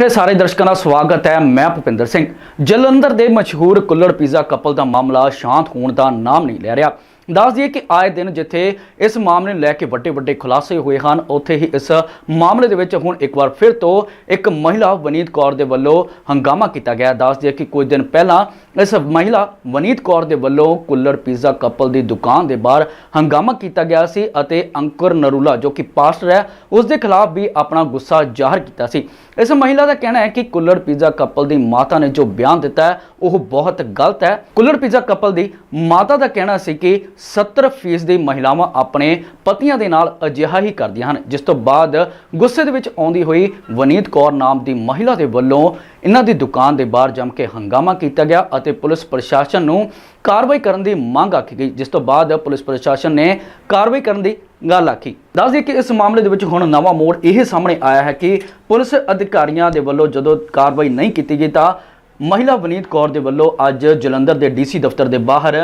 ਮੇਰੇ ਸਾਰੇ ਦਰਸ਼ਕਾਂ ਦਾ ਸਵਾਗਤ ਹੈ। ਮੈਂ ਭੁਪਿੰਦਰ ਸਿੰਘ। ਜਲੰਧਰ ਦੇ ਮਸ਼ਹੂਰ ਕੁੱਲੜ ਪੀਜ਼ਾ ਕਪਲ ਦਾ ਮਾਮਲਾ ਸ਼ਾਂਤ ਹੋਣ ਦਾ ਨਾਮ ਨਹੀਂ ਲੈ ਰਿਹਾ। ਦੱਸ ਦਈਏ ਕਿ ਆਏ ਦਿਨ ਜਿੱਥੇ ਇਸ ਮਾਮਲੇ ਨੂੰ ਲੈ ਕੇ ਵੱਡੇ ਵੱਡੇ ਖੁਲਾਸੇ ਹੋਏ ਹਨ, ਉੱਥੇ ਹੀ ਇਸ ਮਾਮਲੇ ਦੇ ਵਿੱਚ ਹੁਣ ਇੱਕ ਵਾਰ ਫਿਰ ਤੋਂ ਇੱਕ ਮਹਿਲਾ ਵਨੀਤ ਕੌਰ ਦੇ ਵੱਲੋਂ ਹੰਗਾਮਾ ਕੀਤਾ ਗਿਆ। ਦੱਸ ਦਈਏ ਕਿ ਕੁਝ ਦਿਨ ਪਹਿਲਾਂ ਇਸ ਮਹਿਲਾ ਵਨੀਤ ਕੌਰ ਦੇ ਵੱਲੋਂ ਕੁੱਲੜ ਪੀਜ਼ਾ ਕਪਲ ਦੀ ਦੁਕਾਨ ਦੇ ਬਾਹਰ ਹੰਗਾਮਾ ਕੀਤਾ ਗਿਆ ਸੀ ਅਤੇ ਅੰਕੁਰ ਨਰੂਲਾ ਜੋ ਕਿ ਪਾਸਟਰ ਹੈ ਉਸ ਦੇ ਖਿਲਾਫ ਵੀ ਆਪਣਾ ਗੁੱਸਾ ਜ਼ਾਹਰ ਕੀਤਾ ਸੀ। ਇਸ ਮਹਿਲਾ ਦਾ ਕਹਿਣਾ ਹੈ ਕਿ ਕੁੱਲੜ ਪੀਜ਼ਾ ਕਪਲ ਦੀ ਮਾਤਾ ਨੇ ਜੋ ਬਿਆਨ ਦਿੱਤਾ ਹੈ, ਉਹ ਬਹੁਤ ਗਲਤ ਹੈ। ਕੁੱਲੜ ਪੀਜ਼ਾ ਕਪਲ ਦੀ ਮਾਤਾ ਦਾ ਕਹਿਣਾ ਸੀ ਕਿ 70% ਦੀ ਮਹਿਲਾਵਾਂ ਆਪਣੇ ਪਤੀਆਂ ਦੇ ਨਾਲ ਅਜਿਹਾ ਹੀ ਕਰਦੀਆਂ ਹਨ, ਜਿਸ ਤੋਂ ਬਾਅਦ ਗੁੱਸੇ ਦੇ ਵਿੱਚ ਆਉਂਦੀ ਹੋਈ ਵਨੀਤ ਕੌਰ ਨਾਮ ਦੀ ਮਹਿਲਾ ਦੇ ਵੱਲੋਂ ਇਹਨਾਂ ਦੀ ਦੁਕਾਨ ਦੇ ਬਾਹਰ ਜੰਮ ਕੇ ਹੰਗਾਮਾ ਕੀਤਾ ਗਿਆ ਅਤੇ ਪੁਲਿਸ ਪ੍ਰਸ਼ਾਸਨ ਨੂੰ ਕਾਰਵਾਈ ਕਰਨ ਦੀ ਮੰਗ ਆਖੀ ਗਈ, ਜਿਸ ਤੋਂ ਬਾਅਦ ਪੁਲਿਸ ਪ੍ਰਸ਼ਾਸਨ ਨੇ ਕਾਰਵਾਈ ਕਰਨ ਦੀ ਗੱਲ ਆਖੀ। ਦੱਸ ਦਈਏ ਕਿ ਇਸ ਮਾਮਲੇ ਦੇ ਵਿੱਚ ਹੁਣ ਨਵਾਂ ਮੋੜ ਇਹ ਸਾਹਮਣੇ ਆਇਆ ਹੈ ਕਿ ਪੁਲਿਸ ਅਧਿਕਾਰੀਆਂ ਦੇ ਵੱਲੋਂ ਜਦੋਂ ਕਾਰਵਾਈ ਨਹੀਂ ਕੀਤੀ ਗਈ ਤਾਂ ਮਹਿਲਾ ਵਨੀਤ ਕੌਰ ਦੇ ਵੱਲੋਂ ਅੱਜ ਜਲੰਧਰ ਦੇ ਡੀਸੀ ਦਫ਼ਤਰ ਦੇ ਬਾਹਰ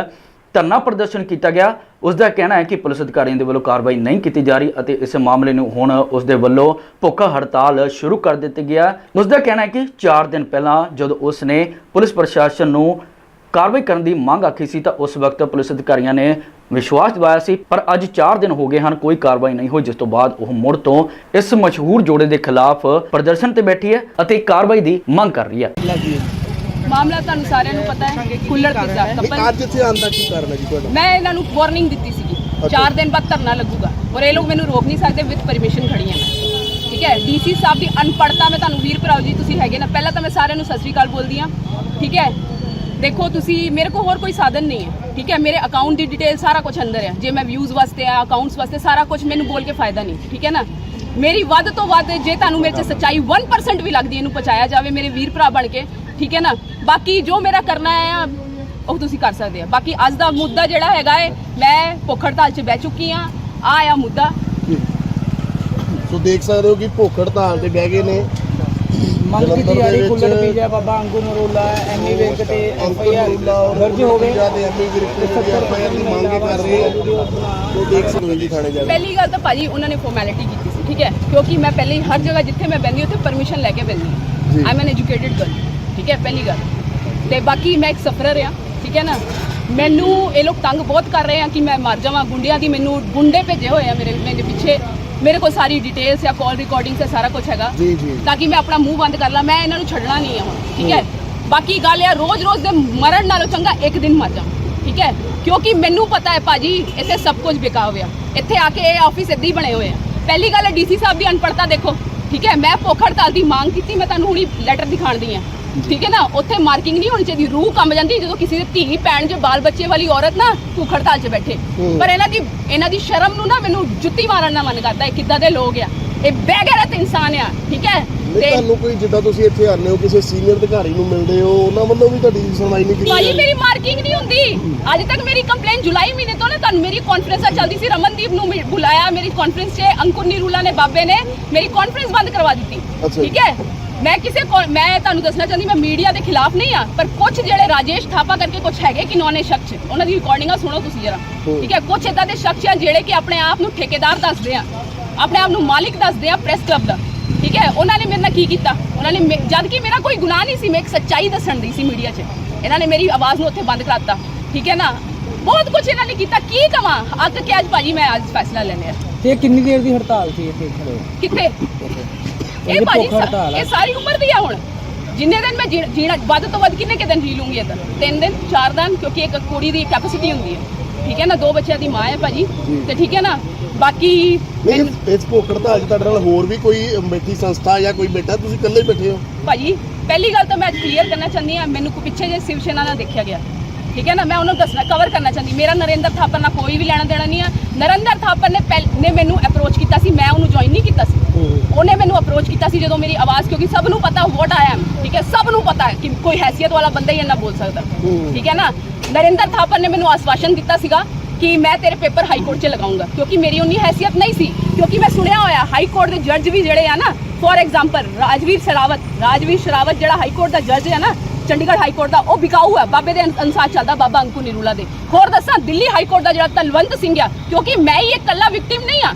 ਧਰਨਾ ਪ੍ਰਦਰਸ਼ਨ ਕੀਤਾ ਗਿਆ। ਉਸ ਦਾ ਕਹਿਣਾ ਹੈ ਕਿ ਪੁਲਿਸ ਅਧਿਕਾਰੀਆਂ ਦੇ ਵੱਲੋਂ ਕਾਰਵਾਈ ਨਹੀਂ ਕੀਤੀ ਜਾ ਰਹੀ ਅਤੇ ਇਸ ਮਾਮਲੇ ਨੂੰ ਹੁਣ ਉਸ ਦੇ ਵੱਲੋਂ ਭੁੱਖ ਹੜਤਾਲ ਸ਼ੁਰੂ ਕਰ ਦਿੱਤੀ ਗਿਆ ਉਸ ਦਾ ਕਹਿਣਾ ਹੈ ਕਿ 4 ਦਿਨ ਪਹਿਲਾਂ ਜਦੋਂ ਉਸ ਨੇ ਪੁਲਿਸ ਪ੍ਰਸ਼ਾਸਨ ਨੂੰ ਕਾਰਵਾਈ ਕਰਨ ਦੀ ਮੰਗ ਆਖੀ ਸੀ ਤਾਂ ਉਸ ਵਕਤ ਪੁਲਿਸ ਅਧਿਕਾਰੀਆਂ ਨੇ ਵਿਸ਼ਵਾਸ ਦਿਵਾਇਆ ਸੀ ਪਰ ਅੱਜ 4 ਦਿਨ ਹੋ ਗਏ ਹਨ ਕੋਈ ਕਾਰਵਾਈ ਨਹੀਂ ਹੋਈ ਜਿਸ ਤੋਂ ਬਾਅਦ ਉਹ ਮੁੜ ਤੋਂ ਇਸ ਮਸ਼ਹੂਰ ਜੋੜੇ ਦੇ ਖਿਲਾਫ ਪ੍ਰਦਰਸ਼ਨ ਤੇ ਬੈਠੀ ਹੈ ਅਤੇ ਕਾਰਵਾਈ ਦੀ ਮੰਗ ਕਰ ਰਹੀ ਹੈ। ਮਾਮਲਾ ਤੁਹਾਨੂੰ ਸਾਰਿਆਂ ਨੂੰ ਪਤਾ ਹੈ ਕੁੱਲੜ ਪੀਜ਼ਾ ਕਪਲ ਅੱਜ ਇੱਥੇ ਆਉਣ ਦਾ ਕੀ ਕਾਰਨ ਹੈ ਜੀ ਤੁਹਾਡਾ? ਮੈਂ ਇਹਨਾਂ ਨੂੰ ਵਾਰਨਿੰਗ ਦਿੱਤੀ ਸੀਗੀ। 4 ਦਿਨ ਬਾਅਦ ਧਰਨਾ ਲੱਗੂਗਾ। ਔਰ ਇਹ ਲੋਕ ਮੈਨੂੰ ਰੋਕ ਨਹੀਂ ਸਕਦੇ ਵਿਦ ਪਰਮਿਸ਼ਨ ਖੜੀ ਹਾਂ ਮੈਂ ਠੀਕ ਹੈ ਡੀਸੀ ਸਾਹਿਬ ਦੀ ਅਨਪੜਤਾ ਮੈਂ ਤੁਹਾਨੂੰ ਵੀਰ ਭਰਾਓ ਜੀ ਤੁਸੀਂ ਹੈਗੇ ਨਾ ਪਹਿਲਾਂ ਤਾਂ ਮੈਂ ਸਾਰਿਆਂ ਨੂੰ ਸਤਿ ਸ੍ਰੀ ਅਕਾਲ ਬੋਲਦੀ ਹਾਂ। ਠੀਕ ਹੈ ਦੇਖੋ ਤੁਸੀਂ ਮੇਰੇ ਕੋਲ ਹੋਰ ਕੋਈ ਸਾਧਨ ਨਹੀਂ ਹੈ ਠੀਕ ਹੈ? ਮੇਰੇ ਅਕਾਊਂਟ ਦੀ ਡਿਟੇਲ ਸਾਰਾ ਕੁਝ ਅੰਦਰ ਹੈ। ਜੇ ਮੈਂ ਵਿਊਜ਼ ਵਾਸਤੇ ਆ ਅਕਾਊਂਟਸ ਵਾਸਤੇ ਸਾਰਾ ਕੁਝ ਮੈਨੂੰ ਬੋਲ ਕੇ ਫਾਇਦਾ ਨਹੀਂ ਠੀਕ ਹੈ ਨਾ? ਮੇਰੀ ਵੱਧ ਤੋਂ ਵੱਧ ਜੇ ਤੁਹਾਨੂੰ ਮੇਰੇ 'ਚ ਸੱਚਾਈ 1% ਵੀ ਲੱਗਦੀ ਇਹਨੂੰ ਪਹੁੰਚਾਇਆ ਜਾਵੇ ਮੇਰੇ ਵੀਰ ਭਰਾ ਬਣ ਕੇ ਠੀਕ ਹੈ ਨਾ? ਬਾਕੀ ਜੋ ਮੇਰਾ ਕਰਨਾ ਹੈ ਉਹ ਤੁਸੀਂ ਕਰ ਸਕਦੇ ਆ। ਬਾਕੀ ਅੱਜ ਦਾ ਮੁੱਦਾ ਜਿਹੜਾ ਹੈਗਾ ਹੈ ਮੈਂ ਭੁੱਖ ਹੜਤਾਲ 'ਚ ਬਹਿ ਚੁੱਕੀ ਆ ਆ ਆ ਮੁੱਦਾ। ਸੋ ਦੇਖ ਸਕਦੇ ਹੋ ਕਿ ਭੁੱਖ ਹੜਤਾਲ ਤੇ ਬਹਿ ਗਏ ਨੇ। ਮੰਗ ਦੇ ਕੁੱਲੜ ਪੀਜਾ ਬਾਬਾ ਅੰਗੂ ਨਰੋਲਾ ਐਮੀ ਵਿਰਕ ਤੇ ਦਰਜ ਪਹਿਲੀ ਗੱਲ ਤਾਂ ਭਾਜੀ ਉਹਨਾਂ ਨੇ ਫਾਰਮੈਲਿਟੀ ਕੀਤੀ ਸੀ ਠੀਕ ਹੈ? ਕਿਉਂਕਿ ਮੈਂ ਪਹਿਲੇ ਹਰ ਜਗ੍ਹਾ ਜਿੱਥੇ ਮੈਂ ਬੈੰਦੀ ਉੱਥੇ ਪਰਮਿਸ਼ਨ ਲੈ ਕੇ ਬੈੰਦੀ। I am an educated girl ਠੀਕ ਹੈ? ਪਹਿਲੀ ਗੱਲ। ਤੇ ਬਾਕੀ ਮੈਂ ਇੱਕ ਸਫਰਰ ਆ ਠੀਕ ਹੈ ਨਾ? ਮੈਨੂੰ ਇਹ ਲੋਕ ਤੰਗ ਬਹੁਤ ਕਰ ਰਹੇ ਆ ਕਿ ਮੈਂ ਮਰ ਜਾਵਾਂ। ਗੁੰਡਿਆਂ ਦੀ ਮੈਨੂੰ ਗੁੰਡੇ ਭੇਜੇ ਹੋਏ ਆ ਮੇਰੇ ਮੇਰੇ ਪਿੱਛੇ। ਮੇਰੇ ਕੋਲ ਸਾਰੀ ਡਿਟੇਲਸ ਜਾਂ ਕਾਲ ਰਿਕਾਰਡਿੰਗਸ ਹੈ ਸਾਰਾ ਕੁਝ ਹੈਗਾ। ਜੀ ਜੀ। ਤਾਂ ਕਿ ਮੈਂ ਆਪਣਾ ਮੂੰਹ ਬੰਦ ਕਰ ਲਾਂ ਮੈਂ ਇਹਨਾਂ ਨੂੰ ਛੱਡਣਾ ਨਹੀਂ ਹੈ ਹੁਣ ਠੀਕ ਹੈ? ਬਾਕੀ ਗੱਲ ਇਹ ਰੋਜ਼-ਰੋਜ਼ ਦੇ ਮਰਨ ਨਾਲੋਂ ਚੰਗਾ ਇੱਕ ਦਿਨ ਮਰ ਜਾ ਠੀਕ ਹੈ? ਕਿਉਂਕਿ ਮੈਨੂੰ ਪਤਾ ਹੈ ਭਾਜੀ ਇੱਥੇ ਸਭ ਕੁਝ ਵਿਕਾ ਹੋਇਆ। ਇੱਥੇ ਆ ਕੇ ਇਹ ਆਫਿਸ ਇੱਦਾਂ ਹੀ ਬਣੇ ਹੋਏ ਆ। ਪਹਿਲੀ ਗੱਲ ਹੈ ਡੀਸੀ ਸਾਹਿਬ ਦੀ ਅਨਪੜਤਾ ਦੇਖੋ ਠੀਕ ਹੈ? ਮੈਂ ਭੁੱਖ ਹੜਤਾਲ ਦੀ ਮੰਗ ਕੀਤੀ ਮੈਂ ਤੁਹਾਨੂੰ ਹੁਣੀ ਲੈਟਰ ਦਿਖਾਣਦੀ ਆ। ਠੀਕ ਹੈ ਨਾ? ਉੱਥੇ ਮਾਰਕਿੰਗ ਨਹੀਂ ਹੋਣੀ ਚਾਹੀਦੀ। ਰੂਹ ਕੰਬ ਜਾਂਦੀ ਜਦੋਂ ਕਿਸੇ ਦੀ ਧੀ ਭੈਣ ਜੋ ਬਾਲ ਬੱਚੇ ਵਾਲੀ ਔਰਤ ਨਾ ਭੁੱਖ ਹੜਤਾਲ 'ਚ ਬੈਠੇ। ਪਰ ਇਹਨਾਂ ਦੀ ਇਹਨਾਂ ਦੀ ਸ਼ਰਮ ਨੂੰ ਨਾ ਮੈਨੂੰ ਜੁੱਤੀ ਮਾਰਨ ਦਾ ਮਨ ਕਰਦਾ ਹੈ। ਕਿੱਦਾਂ ਦੇ ਲੋਕ ਆ? ਇਹ ਬੇਗੈਰਤ ਇਨਸਾਨ ਆ ਠੀਕ ਹੈ? ਤੁਹਾਨੂੰ ਕੋਈ ਜਿੱਦਾਂ ਤੁਸੀਂ ਇੱਥੇ ਆਉਂਦੇ ਹੋ ਕਿਸੇ ਸੀਨੀਅਰ ਅਧਿਕਾਰੀ ਨੂੰ ਮਿਲਦੇ ਹੋ ਉਹਨਾਂ ਵੱਲੋਂ ਵੀ ਤੁਹਾਡੀ ਸੁਣਵਾਈ ਨਹੀਂ ਕੀਤੀ ਜਾਂਦੀ? ਮੇਰੀ ਮਾਰਕਿੰਗ ਨਹੀਂ ਹੁੰਦੀ। ਅੱਜ ਤੱਕ ਮੇਰੀ ਕੰਪਲੇਨ ਜੁਲਾਈ ਮਹੀਨੇ ਤੋਂ ਨਾ ਤੁਹਾਨੂੰ ਮੇਰੀ ਕਾਨਫਰੰਸਾਂ ਚੱਲਦੀ ਸੀ ਰਮਨਦੀਪ ਨੂੰ ਬੁਲਾਇਆ। ਮੇਰੀ ਕਾਨਫਰੰਸ 'ਚ ਅੰਕੁਰ ਨਿਰੂਲਾ ਨੇ ਬਾਬੇ ਨੇ ਮੇਰੀ ਕਾਨਫਰੰਸ ਬੰਦ ਕਰਵਾ ਦਿੱਤੀ। ਠੀਕ ਹੈ? ਮੈਂ ਕਿਸੇ ਕੌ- ਮੈਂ ਤੁਹਾਨੂੰ ਦੱਸਣਾ ਚਾਹੁੰਦੀ ਮੈਂ ਮੀਡੀਆ ਦੇ ਖਿਲਾਫ ਨਹੀਂ ਆ ਪਰ ਕੁਝ ਜਿਹੜੇ ਰਾਜੇਸ਼ ਥਾਪਾ ਕਰਕੇ ਕੁਝ ਹੈਗੇ ਕਿ ਨੌਨੇ ਸ਼ਖਸ? ਉਹਨਾਂ ਦੀ ਰਿਕਾਰਡਿੰਗਾਂ ਸੁਣੋ ਤੁਸੀਂ ਜਰਾ। ਠੀਕ ਹੈ ਕੁਝ ਇਦਾਂ ਦੇ ਸ਼ਖਸ ਆ ਜਿਹੜੇ ਕਿ ਆਪਣੇ ਆਪ ਨੂੰ ਠੇਕੇਦਾਰ ਦੱਸਦੇ ਆ। ਆਪਣੇ ਆਪ ਨੂੰ ਮਾਲਿਕ ਦੱਸਦੇ ਆ ਪ੍ਰੈਸ ਕਲੱਬ ਦਾ। ਠੀਕ ਹੈ ਉਹਨਾਂ ਨੇ ਮੇਰੇ ਨਾਲ ਕੀ ਕੀਤਾ? ਉਹਨਾਂ ਨੇ ਜਦ ਕਿ ਮੇਰਾ ਕੋਈ ਗੁਨਾਹ ਨਹੀਂ ਸੀ ਮੈਂ ਇੱਕ ਸੱਚਾਈ ਦੱਸਣ ਦੀ ਸੀ ਮੀਡੀਆ 'ਚ। ਇਹਨਾਂ ਨੇ ਮੇਰੀ ਆਵਾਜ਼ ਨੂੰ ਉੱਥੇ ਬੰਦ ਕਰਾਤਾ। ਠੀਕ ਹੈ ਨਾ? ਬਹੁਤ ਕੁਝ ਇਹਨਾਂ ਨੇ ਕੀਤਾ। ਕੀ ਕਵਾਂ? ਅੱਕ ਕੇ ਅੱਜ ਭਾਜੀ ਮੈਂ ਅੱਜ ਫੈਸਲਾ ਲੈ ਲਿਆ ਤੇ ਕਿੰਨੀ ਦੇਰ ਦੀ ਹੜਤਾਲ ਸੀ ਇੱਥੇ? ਕਿੱਥੇ? ਇਹ ਇਹ ਭਾਜੀ ਭੁੱਖ ਹੜਤਾਲ ਆ। ਇਹ ਸਾਰੀ ਉਮਰ ਦੀ ਆ ਹੁਣ। ਜਿੰਨੇ ਦਿਨ ਮੈਂ ਜੀਣਾ ਵੱਧ ਤੋਂ ਵੱਧ ਕਿੰਨੇ ਕਿ ਦਿਨ ਜੀ ਲੂੰਗੀ ਇੱਧਰ ਤਿੰਨ ਦਿਨ ਚਾਰ ਦਿਨ ਕਿਉਂਕਿ ਇੱਕ ਕੁੜੀ ਦੀ ਕੈਪੈਸਿਟੀ ਹੁੰਦੀ ਹੈ। ਠੀਕ ਹੈ ਨਾ? ਦੋ ਬੱਚਿਆਂ ਦੀ ਮਾਂ ਹੈ ਭਾਜੀ। ਤੇ ਠੀਕ ਹੈ ਨਾ? ਬਾਕੀ ਇਸ ਭੁੱਖ ਹੜਤਾਲ 'ਚ ਤੁਹਾਡੇ ਨਾਲ ਹੋਰ ਵੀ ਕੋਈ ਬੈਠੀ ਸੰਸਥਾ ਜਾਂ ਕੋਈ ਬੈਠਾ ਤੁਸੀਂ ਇਕੱਲੇ ਹੀ ਬੈਠੇ ਹੋ। ਭਾਜੀ ਪਹਿਲੀ ਗੱਲ ਤਾਂ ਮੈਂ ਕਲੀਅਰ ਕਰਨਾ ਚਾਹੁੰਦੀ ਹਾਂ। ਮੈਨੂੰ ਕੋਈ ਪਿੱਛੇ ਜੇ ਸ਼ਿਵ ਸੈਨਾ ਨਾਲ ਦੇਖਿਆ ਗਿਆ। ਠੀਕ ਹੈ ਨਾ? ਮੈਂ ਉਹਨੂੰ ਦੱਸਣਾ ਕਵਰ ਕਰਨਾ ਚਾਹੁੰਦੀ। ਮੇਰਾ ਨਰਿੰਦਰ ਥਾਪਰ ਨਾਲ ਕੋਈ ਵੀ ਲੈਣਾ ਦੇਣਾ ਨਹੀਂ ਆ। ਨਰਿੰਦਰ ਥਾਪਰ ਨੇ ਪਹਿਲ- ਨੇ ਮੈਨੂੰ ਅਪਰੋਚ ਕੀਤਾ ਸੀ। ਮੈਂ ਉਹਨੂੰ ਜੁਆਇਨ ਨਹੀਂ ਕੀਤਾ ਸੀ। ਅਪਰੋਚ ਕੀਤਾ ਸੀ ਜਦੋਂ ਮੇਰੀ ਆਵਾਜ਼ ਕਿਉਂਕਿ ਸਭ ਨੂੰ ਪਤਾ ਵਾਟ ਆਈ ਐਮ ਠੀਕ ਹੈ? ਸਭ ਨੂੰ ਪਤਾ ਹੈ ਕਿ ਕੋਈ ਹੈਸੀਅਤ ਵਾਲਾ ਬੰਦਾ ਹੀ ਇੰਨਾ ਬੋਲ ਸਕਦਾ। ਠੀਕ ਹੈ ਨਾ? ਨਰਿੰਦਰ ਥਾਪਰ ਨੇ ਮੈਨੂੰ ਆਸਵਾਸ਼ਨ ਦਿੱਤਾ ਸੀਗਾ ਕਿ ਮੈਂ ਤੇਰੇ ਪੇਪਰ ਹਾਈ ਕੋਰਟ 'ਚ ਲਗਾਉਂਗਾ ਕਿਉਂਕਿ ਮੇਰੀ ਉਨੀ ਹੈਸੀਅਤ ਨਹੀਂ ਸੀ ਕਿਉਂਕਿ ਮੈਂ ਸੁਣਿਆ ਹੋਇਆ ਹਾਈ ਕੋਰਟ ਦੇ ਜੱਜ ਵੀ ਜਿਹੜੇ ਆ ਨਾ ਫੋਰ ਐਗਜ਼ਾਮਪਲ ਰਾਜਵੀਰ ਸ਼ਰਾਵਤ ਰਾਜਵੀਰ ਸ਼ਰਾਵਤ ਜਿਹੜਾ ਹਾਈ ਕੋਰਟ ਦਾ ਜੱਜ ਹੈ ਨਾ ਚੰਡੀਗੜ੍ਹ ਹਾਈ ਕੋਰਟ ਦਾ ਉਹ ਵਿਕਾਊ ਹੈ। ਬਾਬੇ ਦੇ ਅਨ- ਅਨੁਸਾਰ ਚੱਲਦਾ ਬਾਬਾ ਅੰਕੂ ਨਿਰੂਲਾ ਦੇ। ਹੋਰ ਦੱਸਾਂ ਦਿੱਲੀ ਹਾਈ ਕੋਰਟ ਦਾ ਜਿਹੜਾ ਤਲਵੰਤ ਸਿੰਘ ਆ ਕਿਉਂਕਿ ਮੈਂ ਹੀ ਇਕੱਲਾ ਵਿਕਟਿਮ ਨਹੀਂ ਆ।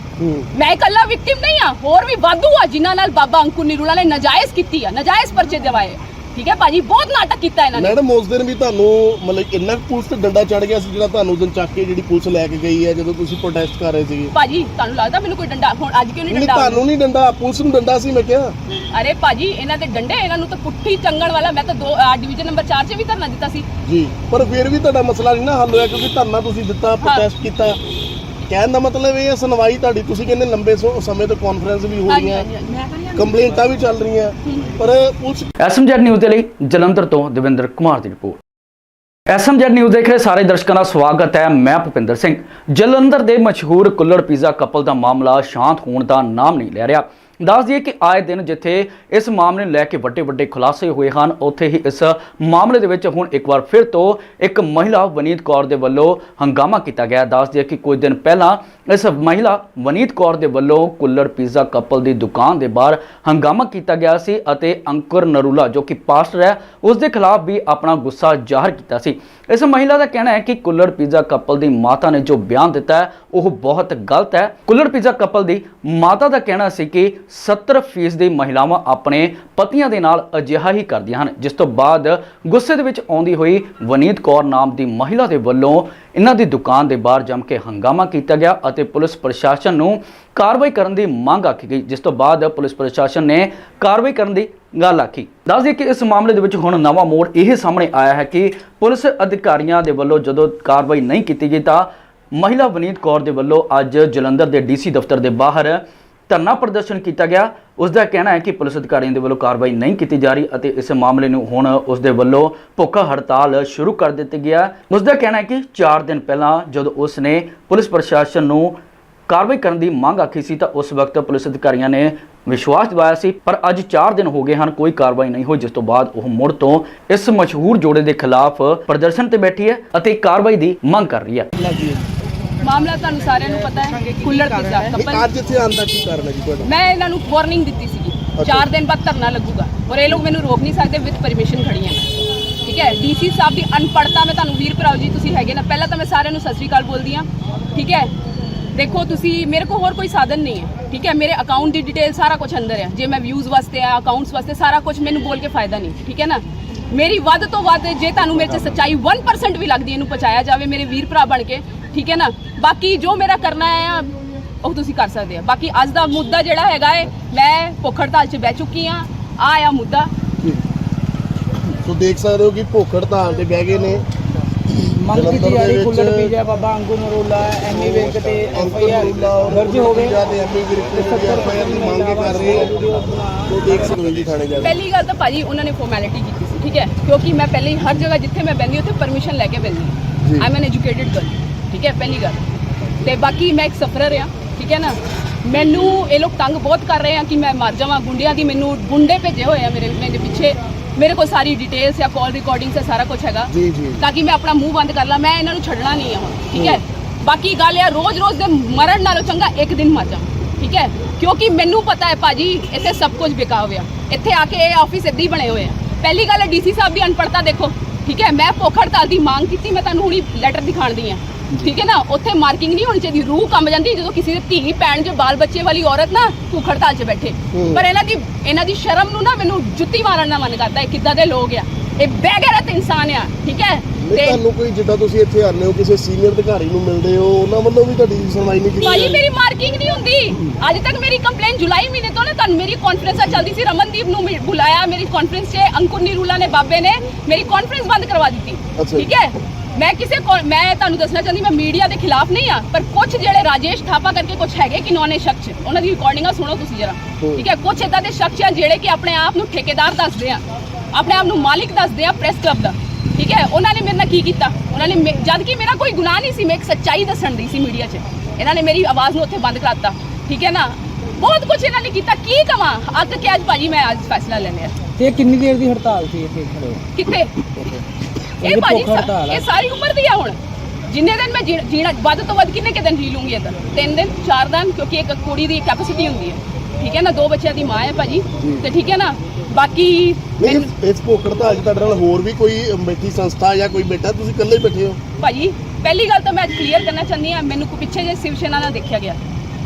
ਮੈਂ ਇਕੱਲਾ ਵਿਕਟਿਮ ਨਹੀਂ ਆ ਹੋਰ ਵੀ ਵਾਧੂ ਆ ਜਿਨ੍ਹਾਂ ਨਾਲ ਬਾਬਾ ਅੰਕੂ ਨਿਰੂਲਾ ਨੇ ਨਜਾਇਜ਼ ਕੀਤੀ ਆ ਨਜਾਇਜ਼ ਪਰਚੇ ਦਿਵਾਏ। ਠੀਕ ਹੈ ਭਾਜੀ ਬਹੁਤ ਨਾਟਕ ਕੀਤਾ ਇਹਨਾਂ ਨੇ। ਮੈਡਮ ਉਸ ਦਿਨ ਵੀ ਤੁਹਾਨੂੰ ਮਤਲਬ ਇੰਨਾ ਕੁ ਪੁਲਿਸ ਤੇ ਡੰਡਾ ਚੜ ਗਿਆ ਸੀ ਜਿਹੜਾ ਤੁਹਾਨੂੰ ਉਸ ਦਿਨ ਚੱਕ ਕੇ ਜਿਹੜੀ ਪੁਲਿਸ ਲੈ ਕੇ ਗਈ ਹੈ ਜਦੋਂ ਤੁਸੀਂ ਪ੍ਰੋਟੈਸਟ ਕਰ ਰਹੇ ਸੀਗੇ? ਭਾਜੀ ਤੁਹਾਨੂੰ ਲੱਗਦਾ ਮੈਨੂੰ ਕੋਈ ਡੰਡਾ ਹੁਣ ਅੱਜ ਕਿਉਂ ਨਹੀਂ ਨਹੀਂ ਡੰਡਾ ਤੁਹਾਨੂੰ ਨਹੀਂ ਡੰਡਾ ਪੁਲਿਸ ਨੂੰ ਡੰਡਾ ਸੀ ਮੈਂ ਕਿਹਾ। ਅਰੇ ਭਾਜੀ ਇਹਨਾਂ ਦੇ ਡੰਡੇ ਇਹਨਾਂ ਨੂੰ ਤਾਂ ਪੁੱਠੀ ਚੰਗਣ ਵਾਲਾ ਮੈਂ ਤਾਂ ਦੋ ਡਿਵੀਜ਼ਨ ਨੰਬਰ 4 'ਚ ਵੀ ਧਰਨਾ ਦਿੱਤਾ ਸੀ। ਜੀ ਪਰ ਫਿਰ ਵੀ ਤੁਹਾਡਾ ਮਸਲਾ ਨਹੀਂ ਨਾ ਹੱਲ ਹੋਇਆ ਕਿਉਂਕਿ ਧਰਨਾ ਤੁਸੀਂ ਦਿੱਤਾ ਪ੍ਰੋਟੈਸਟ ਕੀਤਾ। ਕਹਿਣ ਦਾ ਮਤਲਬ ਇਹ ਹੈ ਸੁਣਵਾਈ ਤੁਹਾਡੀ ਤੁਸੀਂ ਕਹਿੰਦੇ ਲੰਬੇ ਸੋ- ਸਮੇਂ ਤੋਂ ਕਾਨਫਰੰਸ ਵੀ ਹੋ ਹਾਂਜੀ ਰਹੀਆਂ ਹਾਂਜੀ ਹਾਂਜੀ। ਕੰਪਲੇਂਟਾਂ ਵੀ ਚੱਲ ਰਹੀਆਂ, ਪਰ ਪੁਲਿਸ ਐਸਐਮਜੈਡ ਨਿਊਜ਼ ਦੇ ਲਈ ਜਲੰਧਰ ਤੋਂ ਦਵਿੰਦਰ ਕੁਮਾਰ ਦੀ ਰਿਪੋਰਟ। ਐਸਐਮਜੈਡ ਨਿਊਜ਼ ਦੇਖ ਰਹੇ ਸਾਰੇ ਦਰਸ਼ਕਾਂ ਦਾ ਸਵਾਗਤ ਹੈ, ਮੈਂ ਭੁਪਿੰਦਰ ਸਿੰਘ। ਜਲੰਧਰ ਦੇ ਮਸ਼ਹੂਰ ਕੁੱਲੜ ਪੀਜ਼ਾ ਕਪਲ ਦਾ ਮਾਮਲਾ ਸ਼ਾਂਤ ਹੋਣ ਦਾ ਨਾਮ ਨਹੀਂ ਲੈ ਰਿਹਾ। ਦੱਸ ਦਈਏ ਕਿ ਆਏ ਦਿਨ ਜਿੱਥੇ ਇਸ ਮਾਮਲੇ ਨੂੰ ਲੈ ਕੇ ਵੱਡੇ ਵੱਡੇ ਖੁਲਾਸੇ ਹੋਏ ਹਨ, ਉੱਥੇ ਹੀ ਇਸ ਮਾਮਲੇ ਦੇ ਵਿੱਚ ਹੁਣ ਇੱਕ ਵਾਰ ਫਿਰ ਤੋਂ ਇੱਕ ਮਹਿਲਾ ਵਨੀਤ ਕੌਰ ਦੇ ਵੱਲੋਂ ਹੰਗਾਮਾ ਕੀਤਾ ਗਿਆ। ਦੱਸ ਦਈਏ ਕਿ ਕੁਝ ਦਿਨ ਪਹਿਲਾਂ ਇਸ ਮਹਿਲਾ ਵਨੀਤ ਕੌਰ ਦੇ ਵੱਲੋਂ ਕੁੱਲਰ ਪੀਜ਼ਾ ਕਪਲ ਦੀ ਦੁਕਾਨ ਦੇ ਬਾਹਰ ਹੰਗਾਮਾ ਕੀਤਾ ਗਿਆ ਸੀ ਅਤੇ ਅੰਕੁਰ ਨਰੂਲਾ ਜੋ ਕਿ ਪਾਸਟਰ ਹੈ, ਉਸ ਦੇ ਖਿਲਾਫ ਵੀ ਆਪਣਾ ਗੁੱਸਾ ਜ਼ਾਹਰ ਕੀਤਾ ਸੀ। ਇਸ ਮਹਿਲਾ ਦਾ ਕਹਿਣਾ ਹੈ ਕਿ ਕੁੱਲੜ ਪੀਜ਼ਾ ਕਪਲ ਦੀ ਮਾਤਾ ਨੇ ਜੋ ਬਿਆਨ ਦਿੱਤਾ ਹੈ, ਉਹ ਬਹੁਤ ਗਲਤ ਹੈ। ਕੁੱਲੜ ਪੀਜ਼ਾ ਕਪਲ ਦੀ ਮਾਤਾ ਦਾ ਕਹਿਣਾ ਸੀ ਕਿ 70% ਦੀ ਮਹਿਲਾਵਾਂ ਆਪਣੇ ਪਤੀਆਂ ਦੇ ਨਾਲ ਅਜਿਹਾ ਹੀ ਕਰਦੀਆਂ ਹਨ। ਜਿਸ ਤੋਂ ਬਾਅਦ ਗੁੱਸੇ ਦੇ ਵਿੱਚ ਆਉਂਦੀ ਹੋਈ ਵਨੀਤ ਕੌਰ ਨਾਮ ਦੀ ਮਹਿਲਾ ਦੇ ਵੱਲੋਂ ਇਹਨਾਂ ਦੀ ਦੁਕਾਨ ਦੇ ਬਾਹਰ ਜੰਮ ਕੇ ਹੰਗਾਮਾ ਕੀਤਾ ਗਿਆ ਅਤੇ ਪੁਲਿਸ ਪ੍ਰਸ਼ਾਸਨ ਨੂੰ ਕਾਰਵਾਈ ਕਰਨ ਦੀ ਮੰਗ ਆਖੀ ਗਈ। ਜਿਸ ਤੋਂ ਬਾਅਦ ਪੁਲਿਸ ਪ੍ਰਸ਼ਾਸਨ ਨੇ ਕਾਰਵਾਈ ਕਰਨ ਦੀ ਗੱਲ ਆਖੀ। ਦੱਸ ਦਈਏ ਕਿ ਇਸ ਮਾਮਲੇ ਦੇ ਵਿੱਚ ਹੁਣ ਨਵਾਂ ਮੋੜ ਇਹ ਸਾਹਮਣੇ ਆਇਆ ਹੈ ਕਿ ਪੁਲਿਸ ਅਧਿਕਾਰੀਆਂ ਦੇ ਵੱਲੋਂ ਜਦੋਂ ਕਾਰਵਾਈ ਨਹੀਂ ਕੀਤੀ ਗਈ ਤਾਂ ਮਹਿਲਾ ਵਨੀਤ ਕੌਰ ਦੇ ਵੱਲੋਂ ਅੱਜ ਜਲੰਧਰ ਦੇ ਡੀਸੀ ਦਫ਼ਤਰ ਦੇ ਬਾਹਰ ਧਰਨਾ ਪ੍ਰਦਰਸ਼ਨ ਕੀਤਾ ਗਿਆ। ਉਸ ਦਾ ਕਹਿਣਾ ਹੈ ਕਿ ਪੁਲਿਸ ਅਧਿਕਾਰੀਆਂ ਦੇ ਵੱਲੋਂ ਕਾਰਵਾਈ ਨਹੀਂ ਕੀਤੀ ਜਾ ਰਹੀ ਅਤੇ ਇਸ ਮਾਮਲੇ ਨੂੰ ਹੁਣ ਉਸ ਦੇ ਵੱਲੋਂ ਭੁੱਖ ਹੜਤਾਲ ਸ਼ੁਰੂ ਕਰ ਦਿੱਤੀ ਗਿਆ ਉਸ ਦਾ ਕਹਿਣਾ ਹੈ ਕਿ 4 ਦਿਨ ਪਹਿਲਾਂ ਜਦੋਂ ਉਸ ਨੇ ਪੁਲਿਸ ਪ੍ਰਸ਼ਾਸਨ ਨੂੰ ਕਾਰਵਾਈ ਕਰਨ ਦੀ ਮੰਗ ਆਖੀ ਸੀ ਤਾਂ ਉਸ ਵਕਤ ਪੁਲਿਸ ਅਧਿਕਾਰੀਆਂ ਨੇ ਵਿਸ਼ਵਾਸ ਦਿਵਾਇਆ ਸੀ ਪਰ ਅੱਜ 4 ਦਿਨ ਹੋ ਗਏ ਹਨ ਕੋਈ ਕਾਰਵਾਈ ਨਹੀਂ ਹੋਈ ਜਿਸ ਤੋਂ ਬਾਅਦ ਉਹ ਮੁੜ ਤੋਂ ਇਸ ਮਸ਼ਹੂਰ ਜੋੜੇ ਦੇ ਖਿਲਾਫ ਪ੍ਰਦਰਸ਼ਨ ਤੇ ਬੈਠੀ ਹੈ ਅਤੇ ਕਾਰਵਾਈ ਦੀ ਮੰਗ ਕਰ ਰਹੀ ਹੈ। ਮਾਮਲਾ ਤੁਹਾਨੂੰ ਸਾਰਿਆਂ ਨੂੰ ਪਤਾ ਹੈ ਕੁੱਲੜ ਪੀਜ਼ਾ ਕਪਲ ਅੱਜ ਇੱਥੇ ਆਉਣ ਦਾ ਕੀ ਕਾਰਨ ਹੈ ਜੀ ਤੁਹਾਡਾ? ਮੈਂ ਇਹਨਾਂ ਨੂੰ ਵਾਰਨਿੰਗ ਦਿੱਤੀ ਸੀਗੀ 4 ਦਿਨ ਬਾਅਦ ਧਰਨਾ ਲੱਗੂਗਾ ਔਰ ਇਹ ਲੋਕ ਮੈਨੂੰ ਰੋਕ ਨਹੀਂ ਸਕਦੇ ਵਿਦ ਪਰਮਿਸ਼ਨ ਖੜੀਆਂ ਠੀਕ ਹੈ ਡੀਸੀ ਸਾਹਿਬ ਦੀ ਅਨਪੜਤਾ ਮੈਂ ਤੁਹਾਨੂੰ ਵੀਰ ਭਰਾਓ ਜੀ ਤੁਸੀਂ ਹੈਗੇ ਨਾ ਪਹਿਲਾਂ ਤਾਂ ਮੈਂ ਸਾਰਿਆਂ ਨੂੰ ਸਤਿ ਸ਼੍ਰੀ ਅਕਾਲ ਬੋਲਦੀ ਆ ਠੀਕ ਹੈ ਦੇਖੋ ਤੁਸੀਂ ਮੇਰੇ ਕੋਲ ਹੋਰ ਕੋਈ ਸਾਧਨ ਨਹੀਂ ਹੈ ਠੀਕ ਹੈ? ਮੇਰੇ ਅਕਾਊਂਟ ਦੀ ਡਿਟੇਲ ਸਾਰਾ ਕੁਝ ਅੰਦਰ ਹੈ। ਜੇ ਮੈਂ ਵਿਊਜ਼ ਵਾਸਤੇ ਆ ਅਕਾਊਂਟਸ ਵਾਸਤੇ ਸਾਰਾ ਕੁਝ ਮੈਨੂੰ ਬੋਲ ਕੇ ਫਾਇਦਾ ਨਹੀਂ ਠੀਕ ਹੈ ਨਾ? ਮੇਰੀ ਵੱਧ ਤੋਂ ਵੱਧ ਜੇ ਤੁਹਾਨੂੰ ਮੇਰੇ 'ਚ ਸੱਚਾਈ 1% ਵੀ ਲੱਗਦੀ ਇਹਨੂੰ ਪਹੁੰਚਾਇਆ ਜਾਵੇ ਮੇਰੇ ਵੀਰ ਭਰਾ ਬਣ ਕੇ ਠੀਕ ਹੈ ਨਾ? ਬਾਕੀ ਜੋ ਮੇਰਾ ਕਰਨਾ ਹੈ ਉਹ ਤੁਸੀਂ ਕਰ ਸਕਦੇ ਆ ਬਾਕੀ ਅੱਜ ਦਾ ਮੁੱਦਾ ਜਿਹੜਾ ਹੈਗਾ ਹੈ ਮੈਂ ਭੁੱਖ ਹੜਤਾਲ 'ਚ ਬਹਿ ਚੁੱਕੀ ਆ ਆ ਆ ਮੁੱਦਾ। ਸੋ ਦੇਖ ਸਕਦੇ ਹੋ ਕਿ ਭੁੱਖ ਹੜਤਾਲ ਤੇ ਬਹਿ ਗਏ ਨੇ। ਮੰਗ ਕੀਤੀ ਜਲੰਧਰ ਜਾ ਦੇ ਰਹੀ ਕੁੱਲੜ ਵਿੱਚ ਪੀਜਾ ਬਾਬਾ ਅੰਗੂ ਨਰੋਲਾ ਐਮੀ ਵਿਰਕ ਤੇ ਐਫ ਅੰਕਲ ਆਈ ਆਰ ਰੂਲਾ ਔਰ ਦਰਜ ਹੋ ਗਏ। ਜਾਂ ਤੇ ਐਮਪੀ ਵਿਰਕ ਤੇ ਐਫਆਈਆਰ ਦੀ ਮੰਗ ਕਰ ਰਹੇ ਹੈ ਸੋ ਦੇਖ ਸਕਦੇ ਹੋ ਜੀ ਥਾਣੇ ਜਾ ਕੇ ਪਹਿਲੀ ਗੱਲ ਤਾਂ ਭਾਜੀ ਉਹਨਾਂ ਨੇ ਫਾਰਮੈਲਿਟੀ ਕੀਤੀ ਸੀ ਠੀਕ ਹੈ? ਕਿਉਂਕਿ ਮੈਂ ਪਹਿਲੇ ਹੀ ਹਰ ਜਗ੍ਹਾ ਜਿੱਥੇ ਮੈਂ ਬੈੰਦੀ ਉੱਥੇ ਪਰਮਿਸ਼ਨ ਲੈ ਕੇ ਬੈੰਦੀ। I am an educated girl ਠੀਕ ਹੈ? ਪਹਿਲੀ ਗੱਲ। ਤੇ ਬਾਕੀ ਮੈਂ ਇੱਕ ਸਫਰਰ ਆ ਠੀਕ ਹੈ ਨਾ? ਮੈਨੂੰ ਇਹ ਲੋਕ ਤੰਗ ਬਹੁਤ ਕਰ ਰਹੇ ਆ ਕਿ ਮੈਂ ਮਰ ਜਾਵਾਂ। ਗੁੰਡਿਆਂ ਦੀ ਮੈਨੂੰ ਗੁੰਡੇ ਭੇਜੇ ਹੋਏ ਆ ਮੇਰੇ ਮੇਰੇ ਪਿੱਛੇ। ਮੇਰੇ ਕੋਲ ਸਾਰੀ ਡਿਟੇਲਸ ਜਾਂ ਕਾਲ ਰਿਕਾਰਡਿੰਗਸ ਹੈ ਸਾਰਾ ਕੁਝ ਹੈਗਾ ਜੀ ਜੀ ਤਾਂ ਕਿ ਮੈਂ ਆਪਣਾ ਮੂੰਹ ਬੰਦ ਕਰ ਲਾਂ ਮੈਂ ਇਹਨਾਂ ਨੂੰ ਛੱਡਣਾ ਨਹੀਂ ਹੈ ਹੁਣ ਠੀਕ ਹੈ ਬਾਕੀ ਗੱਲ ਇਹ ਰੋਜ਼-ਰੋਜ਼ ਦੇ ਮਰਨ ਨਾਲੋਂ ਚੰਗਾ ਇੱਕ ਦਿਨ ਮਰ ਜਾ ਠੀਕ ਹੈ ਕਿਉਂਕਿ ਮੈਨੂੰ ਪਤਾ ਹੈ ਭਾਜੀ ਇੱਥੇ ਸਭ ਕੁਝ ਵਿਕਾ ਹੋਇਆ ਇੱਥੇ ਆ ਕੇ ਇਹ ਆਫਿਸ ਇੱਦਾਂ ਹੀ ਬਣੇ ਹੋਏ ਆ ਪਹਿਲੀ ਗੱਲ ਹੈ ਡੀਸੀ ਸਾਹਿਬ ਦੀ ਅਨਪੜਤਾ ਦੇਖੋ ਠੀਕ ਹੈ ਮੈਂ ਭੁੱਖ ਹੜਤਾਲ ਦੀ ਮੰਗ ਕੀਤੀ ਮੈਂ ਤੁਹਾਨੂੰ ਹੁਣੀ ਲੈਟਰ ਦਿਖਾਣਦੀ ਆ ਠੀਕ ਹੈ ਨਾ? ਉੱਥੇ ਮਾਰਕਿੰਗ ਨਹੀਂ ਹੋਣੀ ਚਾਹੀਦੀ। ਰੂਹ ਕੰਬ ਜਾਂਦੀ ਜਦੋਂ ਕਿਸੇ ਦੇ ਧੀ ਭੈਣ ਜੋ ਬਾਲ ਬੱਚੇ ਵਾਲੀ ਔਰਤ ਨਾ ਭੁੱਖ ਹੜਤਾਲ 'ਚ ਬੈਠੇ। ਪਰ ਇਹਨਾਂ ਦੀ ਇਹਨਾਂ ਦੀ ਸ਼ਰਮ ਨੂੰ ਨਾ ਮੈਨੂੰ ਜੁੱਤੀ ਮਾਰਨ ਦਾ ਮਨ ਕਰਦਾ। ਹੈ ਕਿੱਦਾਂ ਦੇ ਲੋਕ ਆ? ਇਹ ਬੇਗੈਰਤ ਇਨਸਾਨ ਆ। ਠੀਕ ਹੈ? ਨਹੀਂ ਤੁਹਾਨੂੰ ਕੋਈ ਜਿੱਦਾਂ ਤੁਸੀਂ ਇੱਥੇ ਆਉਂਦੇ ਹੋ ਕਿਸੇ ਸੀਨੀਅਰ ਅਧਿਕਾਰੀ ਨੂੰ ਮਿਲਦੇ ਹੋ ਉਹਨਾਂ ਵੱਲੋਂ ਵੀ ਤੁਹਾਡੀ ਸੁਣਵਾਈ ਨਹੀਂ ਕੀਤੀ ਰਹੀ? ਮੇਰੀ ਮਾਰਕਿੰਗ ਨਹੀਂ ਹੁੰਦੀ। ਅੱਜ ਤੱਕ ਮੇਰੀ ਕੰਪਲੇਂਟ ਜੁਲਾਈ ਮਹੀਨੇ ਤੋਂ ਨਾ ਤੁਹਾਨੂੰ ਮੇਰੀ ਕਾਨਫਰੰਸਾਂ ਚੱਲਦੀ ਸੀ। ਰਮਨਦੀਪ ਨੂੰ ਬੁਲਾਇਆ। ਮੇਰੀ ਕਾਨਫਰੰਸ 'ਚ ਅੰਕੁਰ ਨਿਰੂਲਾ ਨੇ ਬਾਬੇ ਨੇ ਮੇਰੀ ਕਾਨਫਰੰਸ ਬੰਦ ਕਰਵਾ ਦਿੱਤੀ। ਠੀਕ ਹੈ? ਮੈਂ ਕਿਸੇ ਕੌ- ਮੈਂ ਤੁਹਾਨੂੰ ਦੱਸਣਾ ਚਾਹੁੰਦੀ ਮੈਂ ਮੀਡੀਆ ਦੇ ਖਿਲਾਫ ਨਹੀਂ ਆ ਪਰ ਕੁਝ ਜਿਹੜੇ ਰਾਜੇਸ਼ ਥਾਪਾ ਕਰਕੇ ਕੁਝ ਹੈਗੇ ਕਿ ਨੌਨੇ ਸ਼ਖਸ? ਉਹਨਾਂ ਦੀ ਰਿਕਾਰਡਿੰਗਾਂ ਸੁਣੋ ਤੁਸੀਂ ਜਰਾ। ਠੀਕ ਹੈ ਕੁਝ ਇਦਾਂ ਦੇ ਸ਼ਖਸ ਆ ਜਿਹੜੇ ਕਿ ਆਪਣੇ ਆਪ ਨੂੰ ਠੇਕੇਦਾਰ ਦੱਸਦੇ ਆ। ਆਪਣੇ ਆਪ ਨੂੰ ਮਾਲਿਕ ਦੱਸਦੇ ਆ ਪ੍ਰੈਸ ਕਲੱਬ ਦਾ। ਠੀਕ ਹੈ ਉਹਨਾਂ ਨੇ ਮੇਰੇ ਨਾਲ ਕੀ ਕੀਤਾ? ਉਹਨਾਂ ਨੇ ਜਦ ਕਿ ਮੇਰਾ ਕੋਈ ਗੁਨਾਹ ਨਹੀਂ ਸੀ ਮੈਂ ਇੱਕ ਸੱਚਾਈ ਦੱਸਣ ਦੀ ਸੀ ਮੀਡੀਆ 'ਚ। ਇਹਨਾਂ ਨੇ ਮੇਰੀ ਆਵਾਜ਼ ਨੂੰ ਉੱਥੇ ਬੰਦ ਕਰਾਤਾ। ਠੀਕ ਹੈ ਨਾ? ਬਹੁਤ ਕੁਝ ਇਹਨਾਂ ਨੇ ਕੀਤਾ। ਕੀ ਕਵਾਂ? ਅੱਕ ਕੇ ਅੱਜ ਭਾਜੀ ਮੈਂ ਅੱਜ ਫੈਸਲਾ ਲੈ ਲਿਆ। ਤੇ ਕਿੰਨੀ ਦੇਰ ਦੀ ਹੜਤਾਲ ਸੀ ਇੱਥੇ? ਕਿੱਥੇ? ਇਹ ਭਾਜੀ ਆ। ਇਹ ਸਾਰੀ ਉਮਰ ਦੀ ਆ ਹੁਣ। ਜਿੰਨੇ ਦਿਨ ਮੈਂ ਜੀ- ਜੀਣਾ ਵੱਧ ਤੋਂ ਵੱਧ ਕਿੰਨੇ ਕਿ ਦਿਨ ਜੀ ਲੂੰਗੀ ਇੱਧਰ ਤਿੰਨ ਦਿਨ ਚਾਰ ਦਿਨ ਕਿਉਂਕਿ ਇੱਕ ਕੁੜੀ ਦੀ ਕੈਪੈਸਿਟੀ ਹੁੰਦੀ ਹੈ। ਠੀਕ ਹੈ ਨਾ? ਦੋ ਬੱਚਿਆਂ ਦੀ ਮਾਂ ਹੈ ਭਾਜੀ। ਤੇ ਠੀਕ ਹੈ ਨਾ? ਬਾਕੀ ਨਹੀਂ ਮੈਨੂੰ- ਇਸ ਭੁੱਖ ਹੜਤਾਲ 'ਚ ਤੁਹਾਡੇ ਨਾਲ। ਹੋਰ ਵੀ ਕੋਈ ਬੈਠੀ ਸੰਸਥਾ ਜਾਂ ਕੋਈ ਬੈਠਾ ਤੁਸੀਂ ਇਕੱਲੇ ਹੀ ਬੈਠੇ ਹੋ। ਭਾਜੀ ਪਹਿਲੀ ਗੱਲ ਤਾਂ ਮੈਂ ਕਲੀਅਰ ਕਰਨਾ ਚਾਹੁੰਦੀ ਹਾਂ। ਮੈਨੂੰ ਕੋ ਪਿੱਛੇ ਜੇ ਸ਼ਿਵ ਸੈਨਾ ਨਾਲ ਦੇਖਿਆ ਗਿਆ।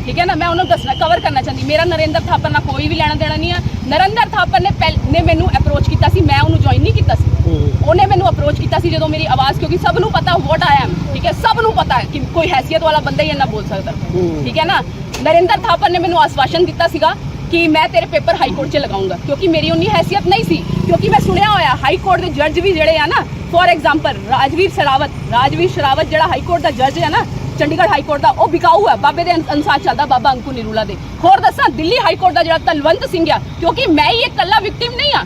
ਠੀਕ ਹੈ ਨਾ? ਮੈਂ ਉਹਨੂੰ ਦੱਸਣਾ ਕਵਰ ਕਰਨਾ ਚਾਹੁੰਦੀ। ਮੇਰਾ ਨਰਿੰਦਰ ਥਾਪਰ ਨਾਲ ਕੋਈ ਵੀ ਲੈਣਾ ਦੇਣਾ ਨਹੀਂ ਹੈ ਨਰਿੰਦਰ ਥਾਪਰ ਨੇ ਪਹਿਲ- ਨੇ ਮੈਨੂੰ ਅਪਰੋਚ ਕੀਤਾ ਸੀ। ਮੈਂ ਉਹਨੂੰ ਜੁਆਇਨ ਨਹੀਂ ਕੀਤਾ ਸੀ। ਉਹਨੇ ਮੈਨੂੰ ਅਪਰੋਚ ਕੀਤਾ ਸੀ ਜਦੋਂ ਮੇਰੀ ਆਵਾਜ਼ ਕਿਉਂਕਿ ਸਭ ਨੂੰ ਪਤਾ ਵਾਟ ਆਈ ਐਮ ਠੀਕ ਹੈ? ਸਭ ਨੂੰ ਪਤਾ ਹੈ ਕਿ ਕੋਈ ਹੈਸੀਅਤ ਵਾਲਾ ਬੰਦਾ ਹੀ ਇੰਨਾ ਬੋਲ ਸਕਦਾ। ਠੀਕ ਹੈ ਨਾ? ਨਰਿੰਦਰ ਥਾਪਰ ਨੇ ਮੈਨੂੰ ਆਸ਼ਵਾਸਨ ਦਿੱਤਾ ਸੀਗਾ ਕਿ ਮੈਂ ਤੇਰੇ ਪੇਪਰ ਹਾਈ ਕੋਰਟ 'ਚ ਲਗਾਉਂਗਾ ਕਿਉਂਕਿ ਮੇਰੀ ਉਨੀ ਹੈਸੀਅਤ ਨਹੀਂ ਸੀ ਕਿਉਂਕਿ ਮੈਂ ਸੁਣਿਆ ਹੋਇਆ ਹਾਈ ਕੋਰਟ ਦੇ ਜੱਜ ਵੀ ਜਿਹੜੇ ਆ ਨਾ ਫੋਰ ਐਗਜ਼ਾਮਪਲ ਰਾਜਵੀਰ ਸ਼ਰਾਵਤ ਰਾਜਵੀਰ ਸ਼ਰਾਵਤ ਜਿਹੜਾ ਹਾਈ ਕੋਰਟ ਦਾ ਜੱਜ ਹੈ ਨਾ ਚੰਡੀਗੜ੍ਹ ਹਾਈ ਕੋਰਟ ਦਾ ਉਹ ਵਿਕਾਊ ਹੈ ਬਾਬੇ ਦੇ ਅਨ- ਅਨੁਸਾਰ ਚੱਲਦਾ ਬਾਬਾ ਅੰਕੂ ਨਿਰੂਲਾ ਦੇ ਹੋਰ ਦੱਸਾਂ ਦਿੱਲੀ ਹਾਈ ਕੋਰਟ ਦਾ ਜਿਹੜਾ ਤਲਵੰਤ ਸਿੰਘ ਆ ਕਿਉਂਕਿ ਮੈਂ ਹੀ ਇਕੱਲਾ ਵਿਕਟਿਮ ਨਹੀਂ ਆ।